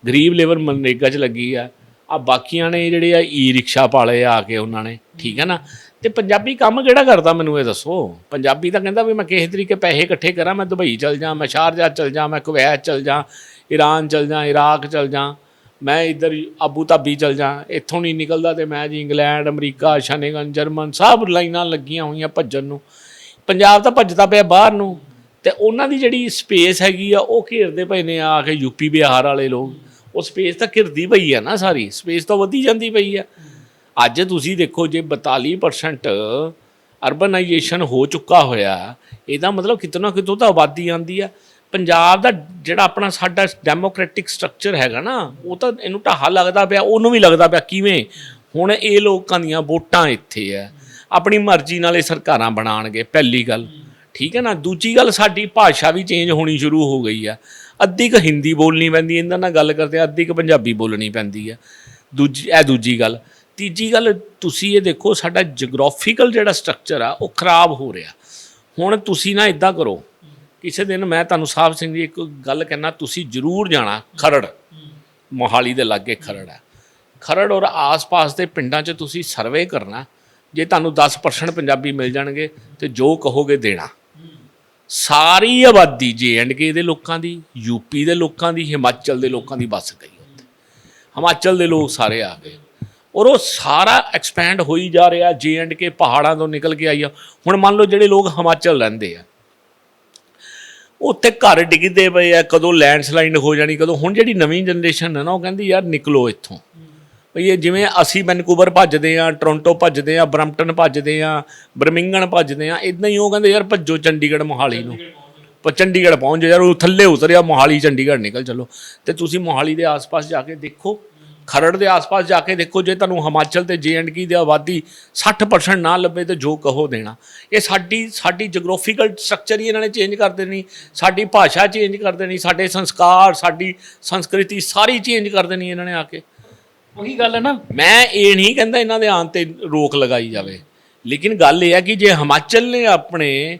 ਗਰੀਬ ਲੇਬਰ ਮਨਰੇਗਾ 'ਚ ਲੱਗੀ ਆ। ਆ ਬਾਕੀਆਂ ਨੇ ਜਿਹੜੇ ਆ ਈ ਰਿਕਸ਼ਾ ਪਾਲੇ ਆ ਕੇ ਉਹਨਾਂ ਨੇ, ਠੀਕ ਹੈ ਨਾ? ਤੇ ਪੰਜਾਬੀ ਕੰਮ ਕਿਹੜਾ ਕਰਦਾ ਮੈਨੂੰ ਇਹ ਦੱਸੋ? ਪੰਜਾਬੀ ਤਾਂ ਕਹਿੰਦਾ ਵੀ ਮੈਂ ਕਿਸੇ ਤਰੀਕੇ ਪੈਸੇ ਇਕੱਠੇ ਕਰਾਂ, ਮੈਂ ਦੁਬਈ ਚਲ ਜਾ, ਮੈਂ ਸ਼ਾਰਜਾ ਚਲ ਜਾ, ਮੈਂ ਕੁਵੈਤ ਚਲ ਜਾ, ਈਰਾਨ ਚਲ ਜਾ, ਇਰਾਕ ਚਲ ਜਾ, ਮੈਂ ਇੱਧਰ ਆਬੂ ਧਾਬੀ ਚਲ ਜਾ, ਇੱਥੋਂ ਨਹੀਂ ਨਿਕਲਦਾ ਤੇ ਮੈਂ ਜੀ ਇੰਗਲੈਂਡ, ਅਮਰੀਕਾ ਸ਼ਨੇਗਨ ਜਰਮਨ ਸਭ ਲਾਈਨਾਂ ਲੱਗੀਆਂ ਹੋਈਆਂ ਭੱਜਣ ਨੂੰ। ਪੰਜਾਬ ਤਾਂ ਭੱਜਦਾ ਪਿਆ ਬਾਹਰ ਨੂੰ। ਤੇ ਉਹਨਾਂ ਦੀ ਜਿਹੜੀ ਸਪੇਸ ਹੈਗੀ ਆ, ਉਹ ਘੇਰਦੇ ਪਏ ਨੇ ਆ ਕੇ ਯੂਪੀ ਬਿਹਾਰ ਵਾਲੇ ਲੋਕ। ਉਹ ਸਪੇਸ ਤਾਂ ਘਿਰਦੀ ਪਈ ਹੈ ਨਾ ਸਾਰੀ, ਸਪੇਸ ਤਾਂ ਵਧੀ ਜਾਂਦੀ ਪਈ ਹੈ ਅੱਜ ਤੁਸੀਂ ਦੇਖੋ ਜੇ 42% ਅਰਬਨਾਈਜੇਸ਼ਨ ਹੋ ਚੁੱਕਾ ਹੋਇਆ, ਇਹਦਾ ਮਤਲਬ ਕਿਤਨਾ ਕਿਤੋਂ ਤਾਂ ਆਬਾਦੀ ਆਂਦੀ ਆ। ਪੰਜਾਬ ਦਾ ਜਿਹੜਾ ਆਪਣਾ ਸਾਡਾ ਡੈਮੋਕ੍ਰੈਟਿਕ ਸਟਰਕਚਰ ਹੈਗਾ ਨਾ, ਉਹ ਤਾਂ ਇਹਨੂੰ ਢਾਹਾ ਲੱਗਦਾ ਪਿਆ, ਉਹਨੂੰ ਵੀ ਲੱਗਦਾ ਪਿਆ ਕਿਵੇਂ? ਹੁਣ ਇਹ ਲੋਕਾਂ ਦੀਆਂ ਵੋਟਾਂ ਇੱਥੇ ਆ। ਆਪਣੀ ਮਰਜ਼ੀ ਨਾਲ ਇਹ ਸਰਕਾਰਾਂ ਬਣਾਣਗੇ ਪਹਿਲੀ ਗੱਲ। ਠੀਕ ਹੈ ਨਾ? ਦੂਜੀ ਗੱਲ, ਸਾਡੀ ਭਾਸ਼ਾ ਵੀ ਚੇਂਜ ਹੋਣੀ ਸ਼ੁਰੂ ਹੋ ਗਈ ਆ। ਅੱਧੀ ਕ ਹਿੰਦੀ ਬੋਲਣੀ ਪੈਂਦੀ ਇਹਨਾਂ ਨਾਲ ਗੱਲ ਕਰਦੇ ਆ, ਅੱਧੀ ਕ ਪੰਜਾਬੀ ਬੋਲਣੀ ਪੈਂਦੀ ਆ। ਦੂਜੀ ਇਹ ਦੂਜੀ ਗੱਲ। ਤੀਜੀ ਗੱਲ ਤੁਸੀਂ ਇਹ ਦੇਖੋ ਸਾਡਾ ਜਿਓਗ੍ਰਾਫੀਕਲ ਜਿਹੜਾ ਸਟਰਕਚਰ ਆ ਉਹ ਖਰਾਬ ਹੋ ਰਿਹਾ। ਹੁਣ ਤੁਸੀਂ ਨਾ ਇਦਾਂ ਕਰੋ ਕਿਸੇ ਦਿਨ ਮੈਂ ਤੁਹਾਨੂੰ ਸਾਹਿਬ ਸਿੰਘ ਜੀ ਇੱਕ ਗੱਲ ਕਹਿਣਾ ਤੁਸੀਂ ਜ਼ਰੂਰ ਜਾਣਾ ਖਰੜ। ਮੋਹਾਲੀ ਦੇ ਲਾਗੇ ਖਰੜ ਹੈ ਖਰੜ ਔਰ ਆਸ-ਪਾਸ ਦੇ ਪਿੰਡਾਂ 'ਚ ਤੁਸੀਂ ਸਰਵੇ ਕਰਨਾ ਜੇ ਤੁਹਾਨੂੰ 10% ਪੰਜਾਬੀ ਮਿਲ ਜਾਣਗੇ ਤੇ ਜੋ ਕਹੋਗੇ ਦੇਣਾ। ਸਾਰੀ ਆਬਾਦੀ ਜੇ ਐਂਡ ਕੇ ਦੇ ਲੋਕਾਂ ਦੀ ਯੂਪੀ ਦੇ ਲੋਕਾਂ ਦੀ, ਹਿਮਾਚਲ ਦੇ ਲੋਕਾਂ ਦੀ ਬਸ ਗਈ ਉੱਥੇ। ਹਿਮਾਚਲ ਦੇ ਲੋਕ ਸਾਰੇ ਆ ਗਏ। ਔਰ ਉਹ ਸਾਰਾ ਐਕਸਪੈਂਡ ਹੋਈ ਜਾ ਰਿਹਾ, ਜੇ ਐਂਡ ਕੇ ਪਹਾੜਾਂ ਤੋਂ ਨਿਕਲ ਕੇ ਆਈ ਆ। ਹੁਣ ਮੰਨ ਲਓ ਜਿਹੜੇ ਲੋਕ ਹਿਮਾਚਲ ਰਹਿੰਦੇ ਆ। ਉੱਥੇ ਘਰ ਡਿੱਗਦੇ ਪਏ ਆ, ਕਦੋਂ ਲੈਂਡਸਲਾਈਡ ਹੋ ਜਾਣੀ, ਕਦੋਂ ਹੁਣ ਜਿਹੜੀ ਨਵੀਂ ਜਨਰੇਸ਼ਨ ਹੈ ਨਾ, ਉਹ ਕਹਿੰਦੀ, ਯਾਰ ਨਿਕਲੋ ਇੱਥੋਂ। ਭਈ ਇਹ ਜਿਵੇਂ ਅਸੀਂ ਵੈਨਕੂਵਰ ਭੱਜਦੇ ਆ ਟੋਰਾਂਟੋ ਭੱਜਦੇ ਆ ਬਰੈਂਪਟਨ ਭੱਜਦੇ ਆ ਬਰਮਿੰਗਨ ਭੱਜਦੇ ਆ ਇਦਾਂ ਹੀ ਉਹ ਕਹਿੰਦੇ ਯਾਰ ਭੱਜੋ ਚੰਡੀਗੜ੍ਹ ਮੋਹਾਲੀ ਨੂੰ। ਪਰ ਚੰਡੀਗੜ੍ਹ ਪਹੁੰਚ ਜਾ ਯਾਰ, ਉਹ ਥੱਲੇ ਉਤਰਿਆ, ਮੋਹਾਲੀ, ਚੰਡੀਗੜ੍ਹ ਨਿਕਲ ਚਲੋ। ਤੇ ਤੁਸੀਂ ਮੋਹਾਲੀ ਦੇ ਆਸ-ਪਾਸ ਜਾ ਕੇ ਦੇਖੋ, ਖਰੜ ਦੇ ਆਸ-ਪਾਸ ਜਾ ਕੇ ਦੇਖੋ, ਜੇ ਤੁਹਾਨੂੰ ਹਿਮਾਚਲ ਤੇ ਜੇ ਦੀ ਆਬਾਦੀ 60% ਨਾ ਲੱਭੇ ਤੇ ਜੋ ਕਹੋ ਦੇਣਾ। ਇਹ ਸਾਡੀ ਸਾਡੀ ਜਿਓਗ੍ਰਾਫੀਕਲ ਸਟਰਕਚਰ ਹੀ ਇਹਨਾਂ ਨੇ ਚੇਂਜ ਕਰ ਦੇਣੀ, ਸਾਡੀ ਭਾਸ਼ਾ ਚੇਂਜ ਕਰ ਦੇਣੀ, ਸਾਡੇ ਸੰਸਕਾਰ, ਸਾਡੀ ਸੰਸਕ੍ਰਿਤੀ ਸਾਰੀ ਚੇਂਜ ਕਰ ਦੇਣੀ ਇਹਨਾਂ ਨੇ ਆ ਕੇ। ਉਹੀ ਗੱਲ ਹੈ ਨਾ। ਮੈਂ ਇਹ ਨਹੀਂ ਕਹਿੰਦਾ ਇਹਨਾਂ ਦੇ ਆਉਣ ਤੇ ਰੋਕ ਲਗਾਈ ਜਾਵੇ। ਲੇਕਿਨ ਗੱਲ ਇਹ ਹੈ ਕਿ ਜੇ ਹਿਮਾਚਲ ਨੇ ਆਪਣੇ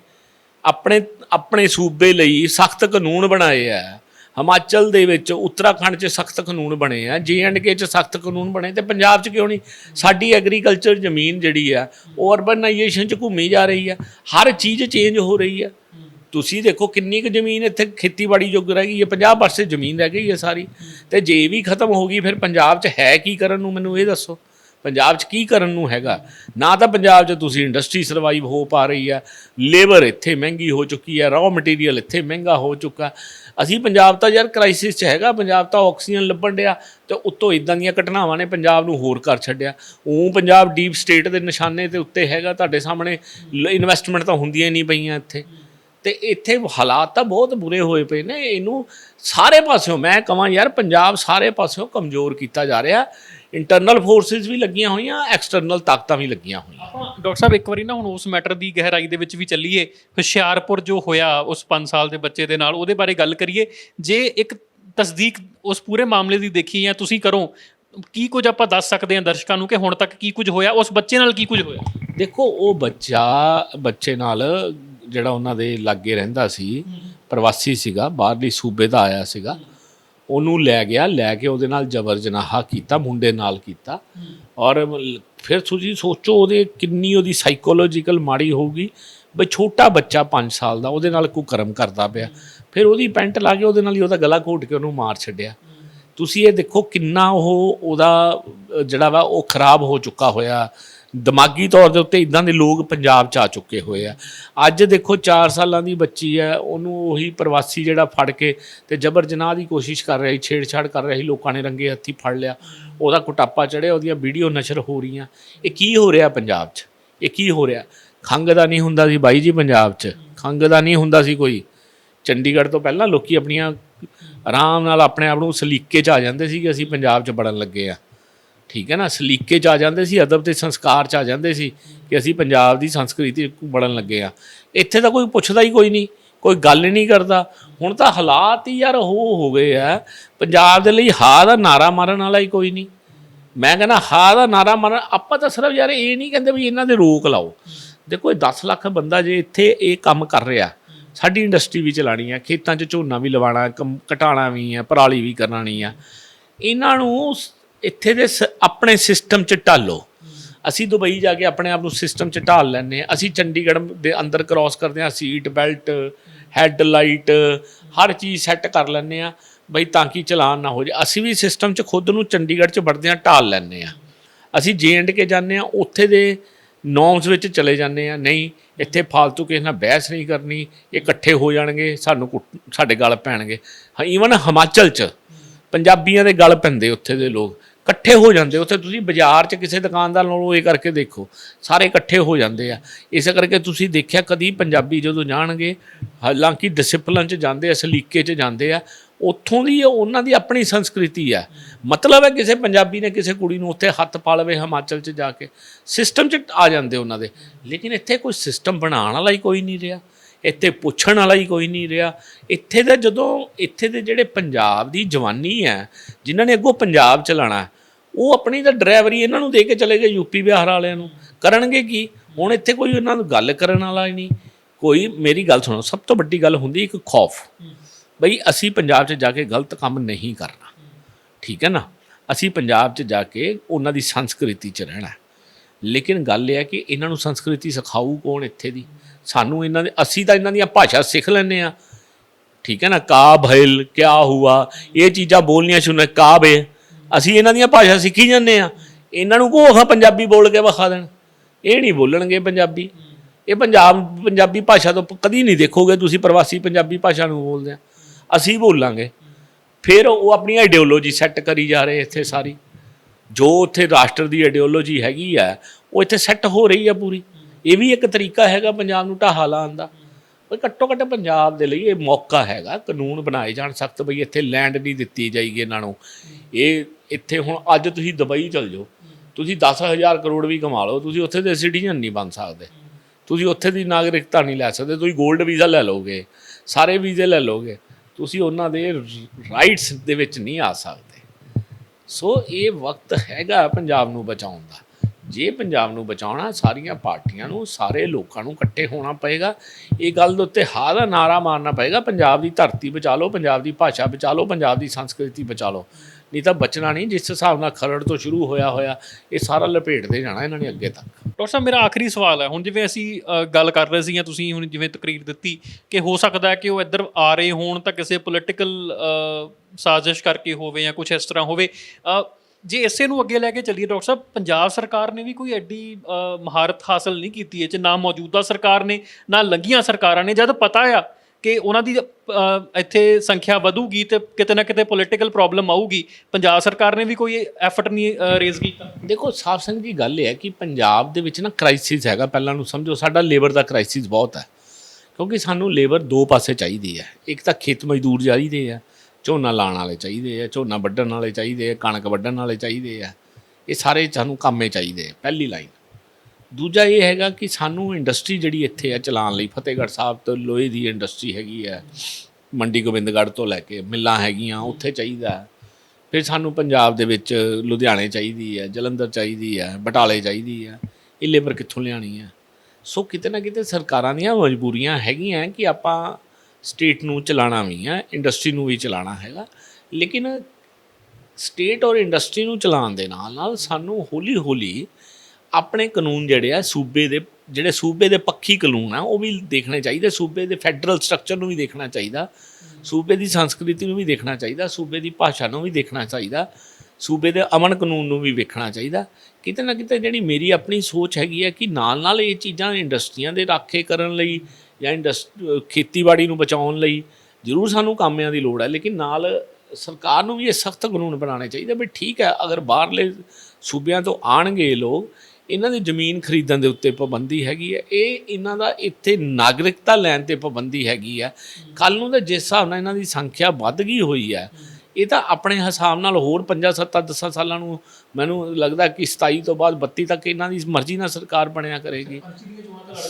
ਆਪਣੇ ਆਪਣੇ ਸੂਬੇ ਲਈ ਸਖਤ ਕਾਨੂੰਨ ਬਣਾਏ ਆ, ਹਿਮਾਚਲ ਦੇ ਵਿੱਚ ਉੱਤਰਾਖੰਡ 'ਚ ਸਖਤ ਕਾਨੂੰਨ ਬਣੇ ਆ ਕੇ 'ਚ ਸਖਤ ਕਾਨੂੰਨ ਬਣੇ, ਤੇ ਪੰਜਾਬ 'ਚ ਕਿਉਂ ਨਹੀਂ? ਸਾਡੀ ਐਗਰੀਕਲਚਰ ਜ਼ਮੀਨ ਜਿਹੜੀ ਆ, ਉਹ ਅਰਬਨਾਈਜੇਸ਼ਨ 'ਚ ਘੁੰਮੀ ਜਾ ਰਹੀ ਆ, ਹਰ ਚੀਜ਼ ਚੇਂਜ ਹੋ ਰਹੀ ਆ। ਤੁਸੀਂ ਦੇਖੋ ਕਿੰਨੀ ਕੁ ਜ਼ਮੀਨ ਇੱਥੇ ਖੇਤੀਬਾੜੀ ਯੋਗ ਰਹਿ ਗਈ ਹੈ 50% ਜ਼ਮੀਨ ਰਹਿ ਗਈ ਹੈ ਸਾਰੀ। ਤੇ ਜੇ ਵੀ ਖਤਮ ਹੋ ਗਈ, ਫਿਰ ਪੰਜਾਬ 'ਚ ਹੈ ਕੀ ਕਰਨ ਨੂੰ ਮੈਨੂੰ ਇਹ ਦੱਸੋ? ਪੰਜਾਬ 'ਚ ਕੀ ਕਰਨ ਨੂੰ ਹੈਗਾ? ਨਾ ਤਾਂ ਪੰਜਾਬ 'ਚ ਤੁਸੀਂ ਇੰਡਸਟਰੀ ਸਰਵਾਈਵ ਹੋ ਪਾ ਰਹੀ ਹੈ ਲੇਬਰ ਇੱਥੇ ਮਹਿੰਗੀ ਹੋ ਚੁੱਕੀ ਹੈ ਰਾਅ ਮਟੀਰੀਅਲ ਇੱਥੇ ਮਹਿੰਗਾ ਹੋ ਚੁੱਕਾ। ਅਸੀਂ ਪੰਜਾਬ ਤਾਂ ਯਾਰ ਕ੍ਰਾਈਸਿਸ 'ਚ ਹੈਗਾ, ਪੰਜਾਬ ਤਾਂ ਆਕਸੀਜਨ ਲੱਭਣ ਡਿਆ, ਤੇ ਉੱਤੋਂ ਇਦਾਂ ਦੀਆਂ ਘਟਨਾਵਾਂ ਨੇ ਪੰਜਾਬ ਨੂੰ ਹੋਰ ਕਰ ਛੱਡਿਆ। ਉਹ ਪੰਜਾਬ ਡੀਪ ਸਟੇਟ ਦੇ ਨਿਸ਼ਾਨੇ ਤੇ ਉੱਤੇ ਹੈਗਾ, ਤੁਹਾਡੇ ਸਾਹਮਣੇ ਇਨਵੈਸਟਮੈਂਟ ਤਾਂ ਹੁੰਦੀਆਂ ਨਹੀਂ ਪਈਆਂ ਇੱਥੇ। ਤੇ ਇੱਥੇ ਹਾਲਾਤ ਤਾਂ ਬਹੁਤ ਬੁਰੇ ਹੋਏ ਪਏ ਨੇ ਇਹਨੂੰ ਸਾਰੇ ਪਾਸਿਓਂ ਮੈਂ ਕਹਾਂ ਯਾਰ ਪੰਜਾਬ ਸਾਰੇ ਪਾਸਿਓਂ ਕਮਜ਼ੋਰ ਕੀਤਾ ਜਾ ਰਿਹਾ ਇੰਟਰਨਲ ਫੋਰਸਿਸ ਵੀ ਲੱਗੀਆਂ ਹੋਈਆਂ ਐਕਸਟਰਨਲ ਤਾਕਤਾਂ ਵੀ ਲੱਗੀਆਂ ਹੋਈਆਂ। ਆਪਾਂ ਡਾਕਟਰ ਸਾਹਿਬ ਇੱਕ ਵਾਰੀ ਨਾ ਹੁਣ ਉਸ ਮੈਟਰ ਦੀ ਗਹਿਰਾਈ ਦੇ ਵਿੱਚ ਵੀ ਚੱਲੀਏ ਹੁਸ਼ਿਆਰਪੁਰ ਜੋ ਹੋਇਆ ਉਸ 5 ਸਾਲ ਦੇ ਬੱਚੇ ਦੇ ਨਾਲ ਉਹਦੇ ਬਾਰੇ ਗੱਲ ਕਰੀਏ ਜੇ ਇੱਕ ਤਸਦੀਕ ਉਸ ਪੂਰੇ ਮਾਮਲੇ ਦੀ ਦੇਖੀ ਜਾਂ ਤੁਸੀਂ ਕਰੋ ਕੀ ਕੁਝ ਆਪਾਂ ਦੱਸ ਸਕਦੇ ਹਾਂ ਦਰਸ਼ਕਾਂ ਨੂੰ ਕਿ ਹੁਣ ਤੱਕ ਕੀ ਕੁਝ ਹੋਇਆ ਉਸ ਬੱਚੇ ਨਾਲ ਕੀ ਕੁਝ ਹੋਇਆ? ਦੇਖੋ ਉਹ ਬੱਚਾ ਬੱਚੇ ਨਾਲ ਜਿਹੜਾ ਉਹਨਾਂ ਦੇ ਲਾਗੇ ਰਹਿੰਦਾ ਸੀ ਪ੍ਰਵਾਸੀ ਸੀਗਾ ਬਾਹਰਲੀ ਸੂਬੇ ਦਾ ਆਇਆ ਸੀਗਾ ਉਹਨੂੰ ਲੈ ਗਿਆ ਲੈ ਕੇ ਉਹਦੇ ਨਾਲ ਜ਼ਬਰ ਜਨਾਹਾ ਕੀਤਾ ਮੁੰਡੇ ਨਾਲ ਕੀਤਾ। ਔਰ ਫਿਰ ਤੁਸੀਂ ਸੋਚੋ ਉਹਦੇ ਕਿੰਨੀ ਉਹਦੀ ਸਾਈਕੋਲੋਜੀਕਲ ਮਾੜੀ ਹੋਊਗੀ। ਬਈ ਛੋਟਾ ਬੱਚਾ 5 ਸਾਲ ਦਾ ਉਹਦੇ ਨਾਲ ਕੁਕਰਮ ਕਰਦਾ ਪਿਆ। ਫਿਰ ਉਹਦੀ ਪੈਂਟ ਲਾ ਕੇ ਉਹਦੇ ਨਾਲ ਹੀ ਉਹਦਾ ਗਲਾ ਘੋਟ ਕੇ ਉਹਨੂੰ ਮਾਰ ਛੱਡਿਆ। ਤੁਸੀਂ ਇਹ ਦੇਖੋ ਕਿੰਨਾ ਉਹ ਉਹਦਾ ਜਿਹੜਾ ਵਾ ਉਹ ਖਰਾਬ ਹੋ ਚੁੱਕਾ ਹੋਇਆ। ਦਿਮਾਗੀ ਤੌਰ ਦੇ ਉੱਤੇ ਇਦਾਂ ਦੇ ਲੋਕ ਪੰਜਾਬ 'ਚ ਆ ਚੁੱਕੇ ਹੋਏ ਆ। ਅੱਜ ਦੇਖੋ 4 ਸਾਲਾਂ ਦੀ ਬੱਚੀ ਹੈ, ਉਹਨੂੰ ਉਹੀ ਪ੍ਰਵਾਸੀ ਜਿਹੜਾ ਫੜ ਕੇ ਤੇ ਜਬਰ ਜਨਾਹ ਦੀ ਕੋਸ਼ਿਸ਼ ਕਰ ਰਿਹਾ ਸੀ ਛੇੜਛਾੜ ਕਰ ਰਿਹਾ ਸੀ ਲੋਕਾਂ ਨੇ ਰੰਗੇ ਹੱਥੀ ਫੜ ਲਿਆ। ਉਹਦਾ ਕੁਟਾਪਾ ਚੜਿਆ, ਉਹਦੀਆਂ ਵੀਡੀਓ ਨਸ਼ਰ ਹੋ ਰਹੀਆਂ। ਇਹ ਕੀ ਹੋ ਰਿਹਾ ਪੰਜਾਬ 'ਚ? ਇਹ ਕੀ ਹੋ ਰਿਹਾ? ਖੰਗ ਦਾ ਨਹੀਂ ਹੁੰਦਾ ਸੀ ਬਾਈ ਜੀ ਪੰਜਾਬ 'ਚ। ਖੰਗ ਦਾ ਨਹੀਂ ਹੁੰਦਾ ਸੀ ਕੋਈ। ਚੰਡੀਗੜ੍ਹ ਤੋਂ ਪਹਿਲਾਂ ਲੋਕੀ ਆਪਣੀਆਂ ਆਰਾਮ ਨਾਲ ਆਪਣੇ ਆਪ ਨੂੰ ਸਲੀਕੇ 'ਚ ਆ ਜਾਂਦੇ ਸੀ ਕਿ ਅਸੀਂ ਪੰਜਾਬ 'ਚ ਬੜਨ ਲੱਗੇ ਆ। ਠੀਕ ਹੈ ਨਾ, ਸਲੀਕੇ 'ਚ ਆ ਜਾਂਦੇ ਸੀ, ਅਦਬ ਤੇ ਸੰਸਕਾਰ 'ਚ ਆ ਜਾਂਦੇ ਸੀ ਕਿ ਅਸੀਂ ਪੰਜਾਬ ਦੀ ਸੰਸਕ੍ਰਿਤੀ 'ਚ ਬੜਨ ਲੱਗੇ ਆ ਇੱਥੇ ਤਾਂ ਕੋਈ ਪੁੱਛਦਾ ਹੀ ਕੋਈ ਨਹੀਂ, ਕੋਈ ਗੱਲ ਹੀ ਨਹੀਂ ਕਰਦਾ। ਹੁਣ ਤਾਂ ਹਾਲਾਤ ਹੀ ਯਾਰ ਉਹ ਹੋ ਗਏ ਆ, ਪੰਜਾਬ ਦੇ ਲਈ ਹਾਂ ਦਾ ਨਾਰਾ ਮਾਰਨ ਵਾਲਾ ਹੀ ਕੋਈ ਨਹੀਂ। ਮੈਂ ਕਹਿੰਦਾ ਹਾਂ ਦਾ ਨਾਰਾ ਮਾਰਨ, ਆਪਾਂ ਤਾਂ ਸਿਰਫ ਯਾਰ ਇਹ ਨਹੀਂ ਕਹਿੰਦੇ ਵੀ ਇਹਨਾਂ ਦੇ ਰੋਕ ਲਾਓ। ਦੇਖੋ ਇਹ 10 ਲੱਖ ਬੰਦਾ ਜੇ ਇੱਥੇ ਇਹ ਕੰਮ ਕਰ ਰਿਹਾ, ਸਾਡੀ ਇੰਡਸਟਰੀ ਵੀ ਚਲਾਣੀ ਆ, ਖੇਤਾਂ 'ਚ ਝੋਨਾ ਵੀ ਲਵਾਣਾ ਕਮ- ਕਟਾਣਾ ਵੀ ਆ, ਪਰਾਲੀ ਵੀ ਕਰਨਾਣੀ ਆ। ਇਹਨਾਂ ਨੂੰ ਇੱਥੇ ਦੇ ਸ- ਆਪਣੇ ਸਿਸਟਮ 'ਚ ਢਾਲੋ। ਅਸੀਂ ਦੁਬਈ ਜਾ ਕੇ ਆਪਣੇ ਆਪ ਨੂੰ ਸਿਸਟਮ 'ਚ ਢਾਲ ਲੈਂਦੇ ਹਾਂ। ਅਸੀਂ ਚੰਡੀਗੜ੍ਹ ਦੇ ਅੰਦਰ ਕ੍ਰਾਸ ਕਰਦੇ ਹਾਂ। ਸੀਟ ਬੈਲਟ ਹੈੱਡ ਲਾਈਟ ਹਰ ਚੀਜ਼ ਸੈੱਟ ਕਰ ਲੈਂਦੇ ਹਾਂ। ਬਈ ਤਾਂ ਕਿ ਚਲਾਨ ਨਾ ਹੋ ਜਾਏ। ਅਸੀਂ ਵੀ ਸਿਸਟਮ 'ਚ ਖੁਦ ਨੂੰ ਚੰਡੀਗੜ੍ਹ 'ਚ ਵੜਦੇ ਹਾਂ, ਢਾਲ ਲੈਂਦੇ ਹਾਂ। ਅਸੀਂ ਜੇ ਐਂਡ ਕੇ ਜਾਂਦੇ ਹਾਂ। ਉੱਥੇ ਦੇ ਨੌਰਮਸ ਵਿੱਚ ਚਲੇ ਜਾਂਦੇ ਆ ਨਹੀਂ, ਇੱਥੇ ਫालतू ਕਿਸੇ ਨਾਲ ਬਹਿਸ ਨਹੀਂ ਕਰਨੀ। ਇਹ ਇਕੱਠੇ ਹੋ ਜਾਣਗੇ। ਸਾਨੂੰ ਕੁੱਟ- ਸਾਡੇ ਗਲ ਪੈਣਗੇ। ਹਾਂ ਈਵਨ ਹਿਮਾਚਲ 'ਚ ਪੰਜਾਬੀਆਂ ਦੇ ਗਲ ਪੈਂਦੇ ਉੱਥੇ ਦੇ ਲੋਕ। ਇਕੱਠੇ ਹੋ ਜਾਂਦੇ ਉੱਥੇ ਤੁਸੀਂ ਬਾਜ਼ਾਰ 'ਚ ਕਿਸੇ ਦੁਕਾਨਦਾਰ ਨਾਲੋਂ ਇਹ ਕਰਕੇ ਦੇਖੋ, ਸਾਰੇ ਇਕੱਠੇ ਹੋ ਜਾਂਦੇ ਆ। ਇਸੇ ਕਰਕੇ ਤੁਸੀਂ ਦੇਖਿਆ ਕਦੀ ਪੰਜਾਬੀ ਜਦੋਂ ਜਾਣਗੇ, ਹਾਲਾਂਕਿ ਡਿਸਪਲਿਨ 'ਚ ਜਾਂਦੇ ਆ, ਸਲੀਕੇ 'ਚ ਜਾਂਦੇ ਆ, ਉੱਥੋਂ ਦੀ ਉਹਨਾਂ ਦੀ ਆਪਣੀ ਸੰਸਕ੍ਰਿਤੀ ਹੈ ਮਤਲਬ ਹੈ ਕਿਸੇ ਪੰਜਾਬੀ ਨੇ ਕਿਸੇ ਕੁੜੀ ਨੂੰ ਉੱਥੇ ਹੱਥ ਪਾ ਲਵੇ ਹਿਮਾਚਲ 'ਚ ਜਾ ਕੇ। ਸਿਸਟਮ 'ਚ ਆ ਜਾਂਦੇ ਉਹਨਾਂ ਦੇ। ਲੇਕਿਨ ਇੱਥੇ ਕੋਈ ਸਿਸਟਮ ਬਣਾਉਣ ਵਾਲਾ ਹੀ ਕੋਈ ਨਹੀਂ ਰਿਹਾ। ਇੱਥੇ ਪੁੱਛਣ ਵਾਲਾ ਹੀ ਕੋਈ ਨਹੀਂ ਰਿਹਾ। ਇੱਥੇ ਦਾ ਜਦੋਂ, ਇੱਥੇ ਦੇ ਜਿਹੜੇ ਪੰਜਾਬ ਦੀ ਜਵਾਨੀ ਹੈ, ਜਿਨ੍ਹਾਂ ਨੇ ਅੱਗੋਂ ਪੰਜਾਬ ਚਲਾਣਾ ਉਹ ਆਪਣੀ ਤਾਂ ਡਰਾਈਵਰੀ ਇਹਨਾਂ ਨੂੰ ਦੇ ਕੇ ਚਲੇ ਗਏ ਯੂਪੀ ਬਿਹਾਰ ਵਾਲਿਆਂ ਨੂੰ। ਕਰਨਗੇ ਕੀ? ਹੁਣ ਇੱਥੇ ਕੋਈ ਉਹਨਾਂ ਨੂੰ ਗੱਲ ਕਰਨ ਵਾਲਾ ਹੀ ਨਹੀਂ। ਕੋਈ, ਮੇਰੀ ਗੱਲ ਸੁਣੋ, ਸਭ ਤੋਂ ਵੱਡੀ ਗੱਲ ਹੁੰਦੀ ਇੱਕ ਖੌਫ। ਬਈ ਅਸੀਂ ਪੰਜਾਬ 'ਚ ਜਾ ਕੇ ਗਲਤ ਕੰਮ ਨਹੀਂ ਕਰਨਾ। ਠੀਕ ਹੈ ਨਾ? ਅਸੀਂ ਪੰਜਾਬ 'ਚ ਜਾ ਕੇ ਉਹਨਾਂ ਦੀ ਸੰਸਕ੍ਰਿਤੀ 'ਚ ਰਹਿਣਾ ਲੇਕਿਨ ਗੱਲ ਇਹ ਹੈ ਕਿ ਇਹਨਾਂ ਨੂੰ ਸੰਸਕ੍ਰਿਤੀ ਸਿਖਾਊ ਕੌਣ ਇੱਥੇ ਦੀ? ਸਾਨੂੰ ਇਹਨਾਂ ਦੇ, ਅਸੀਂ ਤਾਂ ਇਹਨਾਂ ਦੀਆਂ ਭਾਸ਼ਾ ਸਿੱਖ ਲੈਂਦੇ ਆ ਠੀਕ ਹੈ ਨਾ? ਕਾ ਭਇਲ, ਕਿਆ ਹੁਆ? ਇਹ ਚੀਜ਼ਾਂ ਬੋਲਣੀਆਂ ਸ਼ੁਰੂ ਕਾ ਬੇ? ਅਸੀਂ ਇਹਨਾਂ ਦੀਆਂ ਭਾਸ਼ਾ ਸਿੱਖੀ ਜਾਂਦੇ ਆ ਇਹਨਾਂ ਨੂੰ ਕੋ ਪੰਜਾਬੀ ਬੋਲ ਕੇ ਵਿਖਾ ਦੇਣ। ਇਹ ਨਹੀਂ ਬੋਲਣਗੇ ਪੰਜਾਬੀ। ਇਹ ਪੰਜਾਬ, ਪੰਜਾਬੀ ਭਾਸ਼ਾ ਤੋਂ ਕਦੀ ਨਹੀਂ ਦੇਖੋਗੇ ਤੁਸੀਂ ਪ੍ਰਵਾਸੀ ਪੰਜਾਬੀ ਭਾਸ਼ਾ ਨੂੰ ਬੋਲਦੇ ਆ ਅਸੀਂ ਬੋਲਾਂਗੇ। ਫਿਰ ਉਹ ਆਪਣੀ ਆਈਡੀਓਲੋਜੀ ਸੈੱਟ ਕਰੀ ਜਾ ਰਹੇ ਇੱਥੇ ਸਾਰੀ। ਜੋ ਉੱਥੇ ਰਾਸ਼ਟਰ ਦੀ ਆਈਡੀਓਲੋਜੀ ਹੈਗੀ ਆ, ਉਹ ਇੱਥੇ ਸੈੱਟ ਹੋ ਰਹੀ ਆ ਪੂਰੀ। ਇਹ ਵੀ ਇੱਕ ਤਰੀਕਾ ਹੈਗਾ ਪੰਜਾਬ ਨੂੰ ਢਾਹਾ ਲਾਉਣ ਦਾ। ਪਰ ਘੱਟੋ ਘੱਟ ਪੰਜਾਬ ਦੇ ਲਈ ਇਹ ਮੌਕਾ ਹੈਗਾ, ਕਾਨੂੰਨ ਬਣਾਏ ਜਾਣ ਸਖਤ ਬਈ ਇੱਥੇ ਲੈਂਡ ਨਹੀਂ ਦਿੱਤੀ ਜਾਏਗੀ ਇਹਨਾਂ ਨੂੰ। ਇਹ ਇੱਥੇ ਹੁਣ ਅੱਜ ਤੁਸੀਂ ਦੁਬਈ ਚਲ ਜਾਓ, ਤੁਸੀਂ 10000 ਕਰੋੜ ਵੀ ਕਮਾ ਲਓ, ਤੁਸੀਂ ਉੱਥੇ ਦੇ ਸਿਟੀਜ਼ਨ ਨਹੀਂ ਬਣ ਸਕਦੇ। ਤੁਸੀਂ ਉੱਥੇ ਦੀ ਨਾਗਰਿਕਤਾ ਨਹੀਂ ਲੈ ਸਕਦੇ, ਤੁਸੀਂ 골ਡ ਵੀਜ਼ਾ ਲੈ ਲਓਗੇ, ਸਾਰੇ ਵੀਜ਼ੇ ਲੈ ਲਓਗੇ, ਤੁਸੀਂ ਉਹਨਾਂ ਦੇ ਰਾਈਟਸ ਦੇ ਵਿੱਚ ਨਹੀਂ ਆ ਸਕਦੇ। ਸੋ ਇਹ ਵਕਤ ਹੈਗਾ ਪੰਜਾਬ ਨੂੰ ਬਚਾਉਣ ਦਾ। ਜੇ ਪੰਜਾਬ ਨੂੰ ਬਚਾਉਣਾ, ਸਾਰੀਆਂ ਪਾਰਟੀਆਂ ਨੂੰ, ਸਾਰੇ ਲੋਕਾਂ ਨੂੰ ਇਕੱਠੇ ਹੋਣਾ ਪਏਗਾ। ਇਹ ਗੱਲ ਦੇ ਉੱਤੇ ਹਾਂ ਦਾ ਨਾਰਾ ਮਾਰਨਾ ਪਏਗਾ। ਪੰਜਾਬ ਦੀ ਧਰਤੀ ਬਚਾ ਲਓ, ਪੰਜਾਬ ਦੀ ਭਾਸ਼ਾ ਬਚਾ ਲਓ, ਪੰਜਾਬ ਦੀ ਸੰਸਕ੍ਰਿਤੀ ਬਚਾ ਲਓ। ਨਹੀਂ ਤਾਂ ਬਚਣਾ ਨਹੀਂ, ਜਿਸ ਹਿਸਾਬ ਨਾਲ ਖਰੜ ਤੋਂ ਸ਼ੁਰੂ ਹੋਇਆ ਹੋਇਆ, ਇਹ ਸਾਰਾ ਲਪੇਟਦੇ ਜਾਣਾ ਇਹਨਾਂ ਨੇ ਅੱਗੇ ਤੱਕ। ਡਾਕਟਰ ਸਾਹਿਬ, ਮੇਰਾ ਆਖਰੀ ਸਵਾਲ ਹੈ। ਹੁਣ ਜਿਵੇਂ ਅਸੀਂ ਗੱਲ ਕਰ ਰਹੇ ਸੀ ਜਾਂ ਤੁਸੀਂ ਹੁਣ ਜਿਵੇਂ ਤਕਰੀਰ ਦਿੱਤੀ ਕਿ ਹੋ ਸਕਦਾ ਹੈ ਕਿ ਉਹ ਇੱਧਰ ਆ ਰਹੇ ਹੋਣ ਤਾਂ ਕਿਸੇ ਪੋਲੀਟੀਕਲ ਸਾਜ਼ਿਸ਼ ਕਰਕੇ ਹੋਵੇ ਜਾਂ ਕੁਝ ਇਸ ਤਰ੍ਹਾਂ ਹੋਵੇ। ਜੇ ਇਸੇ ਨੂੰ ਅੱਗੇ ਲੈ ਕੇ ਚੱਲੀਏ ਡਾਕਟਰ ਸਾਹਿਬ, ਪੰਜਾਬ ਸਰਕਾਰ ਨੇ ਵੀ ਕੋਈ ਐਡੀ ਮਹਾਰਤ ਹਾਸਲ ਨਹੀਂ ਕੀਤੀ ਇਹ ਚ ਨਾ ਮੌਜੂਦਾ ਸਰਕਾਰ ਨੇ, ਨਾ ਲੰਘੀਆਂ ਸਰਕਾਰਾਂ ਨੇ। ਜਦ ਪਤਾ ਆ ਕਿ ਉਹਨਾਂ ਦੀ ਇੱਥੇ ਸੰਖਿਆ ਵਧੂਗੀ ਤੇ ਕਿਤੇ ਨਾ ਕਿਤੇ ਪੋਲੀਟੀਕਲ ਪ੍ਰੋਬਲਮ ਆਊਗੀ, ਪੰਜਾਬ ਸਰਕਾਰ ਨੇ ਵੀ ਕੋਈ ਐਫਰਟ ਨਹੀਂ ਰੇਜ਼ ਕੀਤਾ। ਦੇਖੋ, ਸਾਫ਼ ਸਿੰਘ ਜੀ ਗੱਲ ਇਹ ਹੈ ਕਿ ਪੰਜਾਬ ਦੇ ਵਿੱਚ ਨਾ ਕ੍ਰਾਈਸਿਸ ਹੈਗਾ, ਪਹਿਲਾਂ ਨੂੰ ਸਮਝੋ, ਸਾਡਾ ਲੇਬਰ ਦਾ ਕ੍ਰਾਈਸਿਸ ਬਹੁਤ ਹੈ। ਕਿਉਂਕਿ ਸਾਨੂੰ ਲੇਬਰ ਦੋ ਪਾਸੇ ਚਾਹੀਦੀ ਹੈ ਇੱਕ ਤਾਂ ਖੇਤ ਮਜ਼ਦੂਰ ਚਾਹੀਦੇ ਆ ਝੋਨਾ ਲਾਉਣ ਵਾਲੇ ਚਾਹੀਦੇ ਆ, ਝੋਨਾ ਵੱਢਣ ਵਾਲੇ ਚਾਹੀਦੇ ਆ, ਕਣਕ ਵੱਢਣ ਵਾਲੇ ਚਾਹੀਦੇ ਆ। ਇਹ ਸਾਰੇ ਸਾਨੂੰ ਕੰਮੇ ਚਾਹੀਦੇ ਆ, ਪਹਿਲੀ ਲਾਈਨ ਦੂਜਾ ਇਹ ਹੈਗਾ ਕਿ ਸਾਨੂੰ ਇੰਡਸਟਰੀ ਜਿਹੜੀ ਇੱਥੇ ਆ ਚਲਾਉਣ ਲਈ, ਫਤਿਹਗੜ੍ਹ ਸਾਹਿਬ ਤੋਂ ਲੋਹੇ ਦੀ ਇੰਡਸਟਰੀ ਹੈਗੀ ਹੈ ਮੰਡੀ ਗੋਬਿੰਦਗੜ੍ਹ ਤੋਂ ਲੈ ਕੇ ਮਿੱਲਾਂ ਹੈਗੀਆਂ, ਉੱਥੇ ਚਾਹੀਦਾ। ਫਿਰ ਸਾਨੂੰ ਪੰਜਾਬ ਦੇ ਵਿੱਚ ਲੁਧਿਆਣੇ ਚਾਹੀਦੀ ਹੈ ਜਲੰਧਰ ਚਾਹੀਦੀ ਹੈ ਬਟਾਲੇ ਚਾਹੀਦੀ ਹੈ ਇਹ ਲੇਬਰ ਕਿੱਥੋਂ ਲਿਆਣੀ ਹੈ ਸੋ ਕਿਤੇ ਨਾ ਕਿਤੇ ਸਰਕਾਰਾਂ ਦੀਆਂ ਮਜਬੂਰੀਆਂ ਹੈਗੀਆਂ ਕਿ ਆਪਾਂ ਸਟੇਟ ਨੂੰ ਚਲਾਉਣਾ ਵੀ ਹੈ, ਇੰਡਸਟਰੀ ਨੂੰ ਵੀ ਚਲਾਉਣਾ ਹੈਗਾ। ਲੇਕਿਨ ਸਟੇਟ ਔਰ ਇੰਡਸਟਰੀ ਨੂੰ ਚਲਾਉਣ ਦੇ ਨਾਲ ਨਾਲ ਸਾਨੂੰ ਹੌਲੀ ਹੌਲੀ ਆਪਣੇ ਕਾਨੂੰਨ ਜਿਹੜੇ ਆ, ਸੂਬੇ ਦੇ, ਜਿਹੜੇ ਸੂਬੇ ਦੇ ਪੱਖੀ ਕਾਨੂੰਨ ਆ, ਉਹ ਵੀ ਦੇਖਣੇ ਚਾਹੀਦੇ। ਸੂਬੇ ਦੇ ਫੈਡਰਲ ਸਟਰਕਚਰ ਨੂੰ ਵੀ ਦੇਖਣਾ ਚਾਹੀਦਾ। ਸੂਬੇ ਦੀ ਸੰਸਕ੍ਰਿਤੀ ਨੂੰ ਵੀ ਦੇਖਣਾ ਚਾਹੀਦਾ। ਸੂਬੇ ਦੀ ਭਾਸ਼ਾ ਨੂੰ ਵੀ ਦੇਖਣਾ ਚਾਹੀਦਾ। ਸੂਬੇ ਦੇ ਅਮਨ ਕਾਨੂੰਨ ਨੂੰ ਵੀ ਵੇਖਣਾ ਚਾਹੀਦਾ। ਕਿਤੇ ਨਾ ਕਿਤੇ ਜਿਹੜੀ ਮੇਰੀ ਆਪਣੀ ਸੋਚ ਹੈਗੀ ਹੈ ਕਿ ਨਾਲ ਨਾਲ ਇਹ ਚੀਜ਼ਾਂ ਇੰਡਸਟਰੀਆਂ ਦੇ ਰਾਖੇ ਕਰਨ ਲਈ ਜਾਂ ਇੰਡਸ ਖੇਤੀਬਾੜੀ ਨੂੰ ਬਚਾਉਣ ਲਈ ਜ਼ਰੂਰ ਸਾਨੂੰ ਕਾਮਿਆਂ ਦੀ ਲੋੜ ਹੈ, ਲੇਕਿਨ ਨਾਲ ਸਰਕਾਰ ਨੂੰ ਵੀ ਇਹ ਸਖਤ ਕਾਨੂੰਨ ਬਣਾਉਣੇ ਚਾਹੀਦੇ ਵੀ ਠੀਕ ਹੈ, ਅਗਰ ਬਾਹਰਲੇ ਸੂਬਿਆਂ ਤੋਂ ਆਣਗੇ ਲੋਕ, ਇਹਨਾਂ ਦੀ ਜ਼ਮੀਨ ਖਰੀਦਣ ਦੇ ਉੱਤੇ ਪਾਬੰਦੀ ਹੈਗੀ ਹੈ, ਇਹ ਇਹਨਾਂ ਦਾ ਇੱਥੇ ਨਾਗਰਿਕਤਾ ਲੈਣ ਤੇ ਪਾਬੰਦੀ ਹੈਗੀ ਹੈ। ਕੱਲ ਨੂੰ ਤਾਂ ਜਿਸ ਹਿਸਾਬ ਨਾਲ ਇਹਨਾਂ ਦੀ ਸੰਖਿਆ ਵੱਧ ਗਈ ਹੋਈ ਹੈ ਇਹ ਤਾਂ ਆਪਣੇ ਹਿਸਾਬ ਨਾਲ ਹੋਰ 5 7 10 ਸਾਲਾਂ ਨੂੰ ਮੈਨੂੰ ਲੱਗਦਾ ਕਿ 27 ਤੋਂ ਬਾਅਦ 32 ਤੱਕ ਇਹਨਾਂ ਦੀ ਮਰਜ਼ੀ ਨਾਲ ਸਰਕਾਰ ਬਣਿਆ ਕਰੇਗੀ।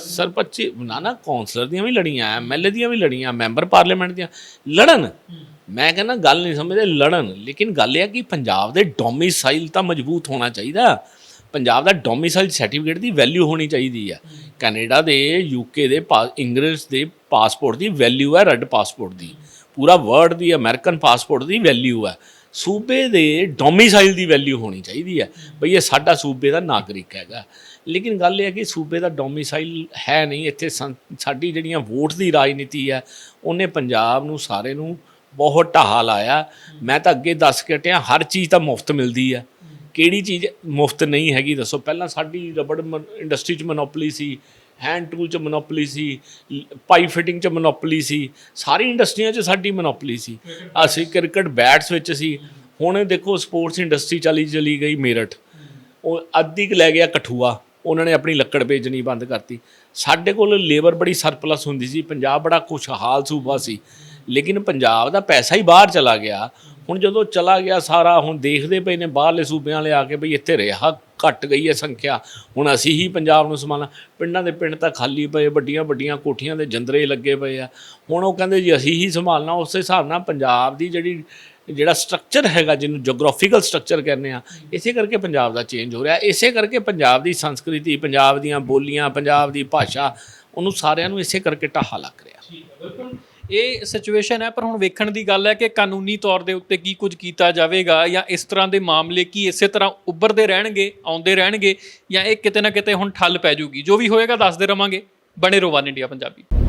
ਸਰਪੰਚੀ, ਨਾ ਨਾ, ਕੌਂਸਲਰ ਦੀਆਂ ਵੀ ਲੜੀਆਂ ਐਮਐਲਏ ਦੀਆਂ ਵੀ ਲੜੀਆਂ, ਮੈਂਬਰ ਪਾਰਲੀਮੈਂਟ ਦੀਆਂ। ਲੜਨ, ਮੈਂ ਕਹਿੰਦਾ ਗੱਲ ਨਹੀਂ ਸਮਝਦੇ, ਲੜਨ। ਲੇਕਿਨ ਗੱਲ ਇਹ ਹੈ ਕਿ ਪੰਜਾਬ ਦੇ ਡੋਮਿਸਾਈਲ ਤਾਂ ਮਜ਼ਬੂਤ ਹੋਣਾ ਚਾਹੀਦਾ। ਪੰਜਾਬ ਦਾ ਡੋਮਿਸਾਈਲ ਸਰਟੀਫਿਕੇਟ ਦੀ ਵੈਲਿਊ ਹੋਣੀ ਚਾਹੀਦੀ ਹੈ ਕੈਨੇਡਾ ਦੇ ਯੂਕੇ ਦੇ ਪਾ- ਇੰਗਲਿਸ਼ ਦੇ ਪਾਸਪੋਰਟ ਦੀ ਵੈਲਿਊ ਹੈ ਰੈੱਡ ਪਾਸਪੋਰਟ ਦੀ। ਪੂਰਾ ਵਰਲਡ ਦੀ ਅਮਰੀਕਨ ਪਾਸਪੋਰਟ ਦੀ ਵੈਲਿਊ ਹੈ। ਸੂਬੇ ਦੇ ਡੋਮਿਸਾਈਲ ਦੀ ਵੈਲਿਊ ਹੋਣੀ ਚਾਹੀਦੀ ਹੈ। ਬਈ ਇਹ ਸਾਡਾ ਸੂਬੇ ਦਾ ਨਾਗਰਿਕ ਹੈਗਾ। ਲੇਕਿਨ ਗੱਲ ਇਹ ਹੈ ਕਿ ਸੂਬੇ ਦਾ ਡੋਮਿਸਾਈਲ ਹੈ ਨਹੀਂ, ਇੱਥੇ ਸੰ- ਸਾਡੀ ਜਿਹੜੀਆਂ ਵੋਟ ਦੀ ਰਾਜਨੀਤੀ ਹੈ, ਉਹਨੇ ਪੰਜਾਬ ਨੂੰ, ਸਾਰੇ ਨੂੰ ਬਹੁਤ ਢਾਹਾ ਲਾਇਆ। ਮੈਂ ਤਾਂ ਅੱਗੇ ਦੱਸ ਕੇ ਹਟਿਆ, ਹਰ ਚੀਜ਼ ਤਾਂ ਮੁਫਤ ਮਿਲਦੀ ਹੈ। ਕਿਹੜੀ ਚੀਜ਼ ਮੁਫਤ ਨਹੀਂ ਹੈਗੀ, ਦੱਸੋ। ਪਹਿਲਾਂ ਸਾਡੀ ਰਬੜ ਇੰਡਸਟਰੀ 'ਚ ਮੋਨੋਪੋਲੀ ਸੀ। ਹੈਂਡ ਟੂਲ 'ਚ ਮੋਨੋਪੋਲੀ ਸੀ ਪਾਈਪ ਫਿਟਿੰਗ 'ਚ ਮੋਨੋਪੋਲੀ ਸੀ, ਸਾਰੀ ਇੰਡਸਟਰੀਆਂ 'ਚ ਸਾਡੀ ਮੋਨੋਪੋਲੀ ਸੀ। ਅਸੀਂ ਕ੍ਰਿਕਟ ਬੈਟਸ ਵਿੱਚ ਸੀ। ਹੁਣ ਦੇਖੋ ਸਪੋਰਟਸ ਇੰਡਸਟਰੀ ਚਲੀ ਚਲੀ ਗਈ ਮੇਰਠ। ਉਹ ਅੱਧੀ ਕੁ ਲੈ ਗਿਆ ਕਠੂਆ। ਉਹਨਾਂ ਨੇ ਆਪਣੀ ਲੱਕੜ ਵੇਚਣੀ ਬੰਦ ਕਰਤੀ। ਸਾਡੇ ਕੋਲ ਲੇਬਰ ਬੜੀ ਸਰਪਲਸ ਹੁੰਦੀ ਸੀ। ਪੰਜਾਬ ਬੜਾ ਖੁਸ਼ਹਾਲ ਸੂਬਾ ਸੀ। ਲੇਕਿਨ ਪੰਜਾਬ ਦਾ ਪੈਸਾ ਹੀ ਬਾਹਰ ਚਲਾ ਗਿਆ। ਹੁਣ ਜਦੋਂ ਚਲਾ ਗਿਆ ਸਾਰਾ, ਹੁਣ ਦੇਖਦੇ ਪਏ ਨੇ ਬਾਹਰਲੇ ਸੂਬਿਆਂ ਵਾਲੇ ਆ ਕੇ ਬਈ ਇੱਥੇ ਰਿਹਾ। ਘਟ ਗਈ ਹੈ ਸੰਖਿਆ। ਹੁਣ ਅਸੀਂ ਹੀ ਪੰਜਾਬ ਨੂੰ ਸੰਭਾਲਣਾ। ਪਿੰਡਾਂ ਦੇ ਪਿੰਡ ਤਾਂ ਖਾਲੀ ਪਏ, ਵੱਡੀਆਂ ਵੱਡੀਆਂ ਕੋਠੀਆਂ ਦੇ ਜੰਦਰੇ ਲੱਗੇ ਪਏ ਆ। ਹੁਣ ਉਹ ਕਹਿੰਦੇ ਜੀ ਅਸੀਂ ਹੀ ਸੰਭਾਲਣਾ, ਉਸੇ ਹਿਸਾਬ ਨਾਲ ਪੰਜਾਬ ਦੀ ਜਿਹੜੀ, ਜਿਹੜਾ ਸਟਰਕਚਰ ਹੈਗਾ, ਜਿਹਨੂੰ ਜੀਓਗ੍ਰਾਫੀਕਲ ਸਟਰਕਚਰ ਕਹਿੰਦੇ ਆ, ਇਸੇ ਕਰਕੇ ਪੰਜਾਬ ਦਾ ਚੇਂਜ ਹੋ ਰਿਹਾ। ਇਸੇ ਕਰਕੇ ਪੰਜਾਬ ਦੀ ਸੰਸਕ੍ਰਿਤੀ, ਪੰਜਾਬ ਦੀਆਂ ਬੋਲੀਆਂ, ਪੰਜਾਬ ਦੀ ਭਾਸ਼ਾ, ਉਹਨੂੰ ਸਾਰਿਆਂ ਨੂੰ ਇਸੇ ਕਰਕੇ ਢਾਹਾ ਲੱਗ ਰਿਹਾ। ਇਹ ਸਿਚੁਏਸ਼ਨ ਹੈ, ਪਰ ਹੁਣ ਵੇਖਣ ਦੀ ਗੱਲ ਹੈ ਕਿ ਕਾਨੂੰਨੀ ਤੌਰ ਦੇ ਉੱਤੇ ਕੀ ਕੁਝ ਕੀਤਾ ਜਾਵੇਗਾ ਜਾਂ ਇਸ ਤਰ੍ਹਾਂ ਦੇ ਮਾਮਲੇ ਕੀ ਇਸੇ ਤਰ੍ਹਾਂ ਉੱਭਰਦੇ ਰਹਿਣਗੇ, ਆਉਂਦੇ ਰਹਿਣਗੇ ਜਾਂ ਇਹ ਕਿਤੇ ਨਾ ਕਿਤੇ ਹੁਣ ਠੱਲ ਪੈ ਜੂਗੀ ਜੋ ਵੀ ਹੋਏਗਾ, ਦੱਸਦੇ ਰਵਾਂਗੇ। ਬਣੇ ਰਹੋ ਵਨ ਇੰਡੀਆ ਪੰਜਾਬੀ।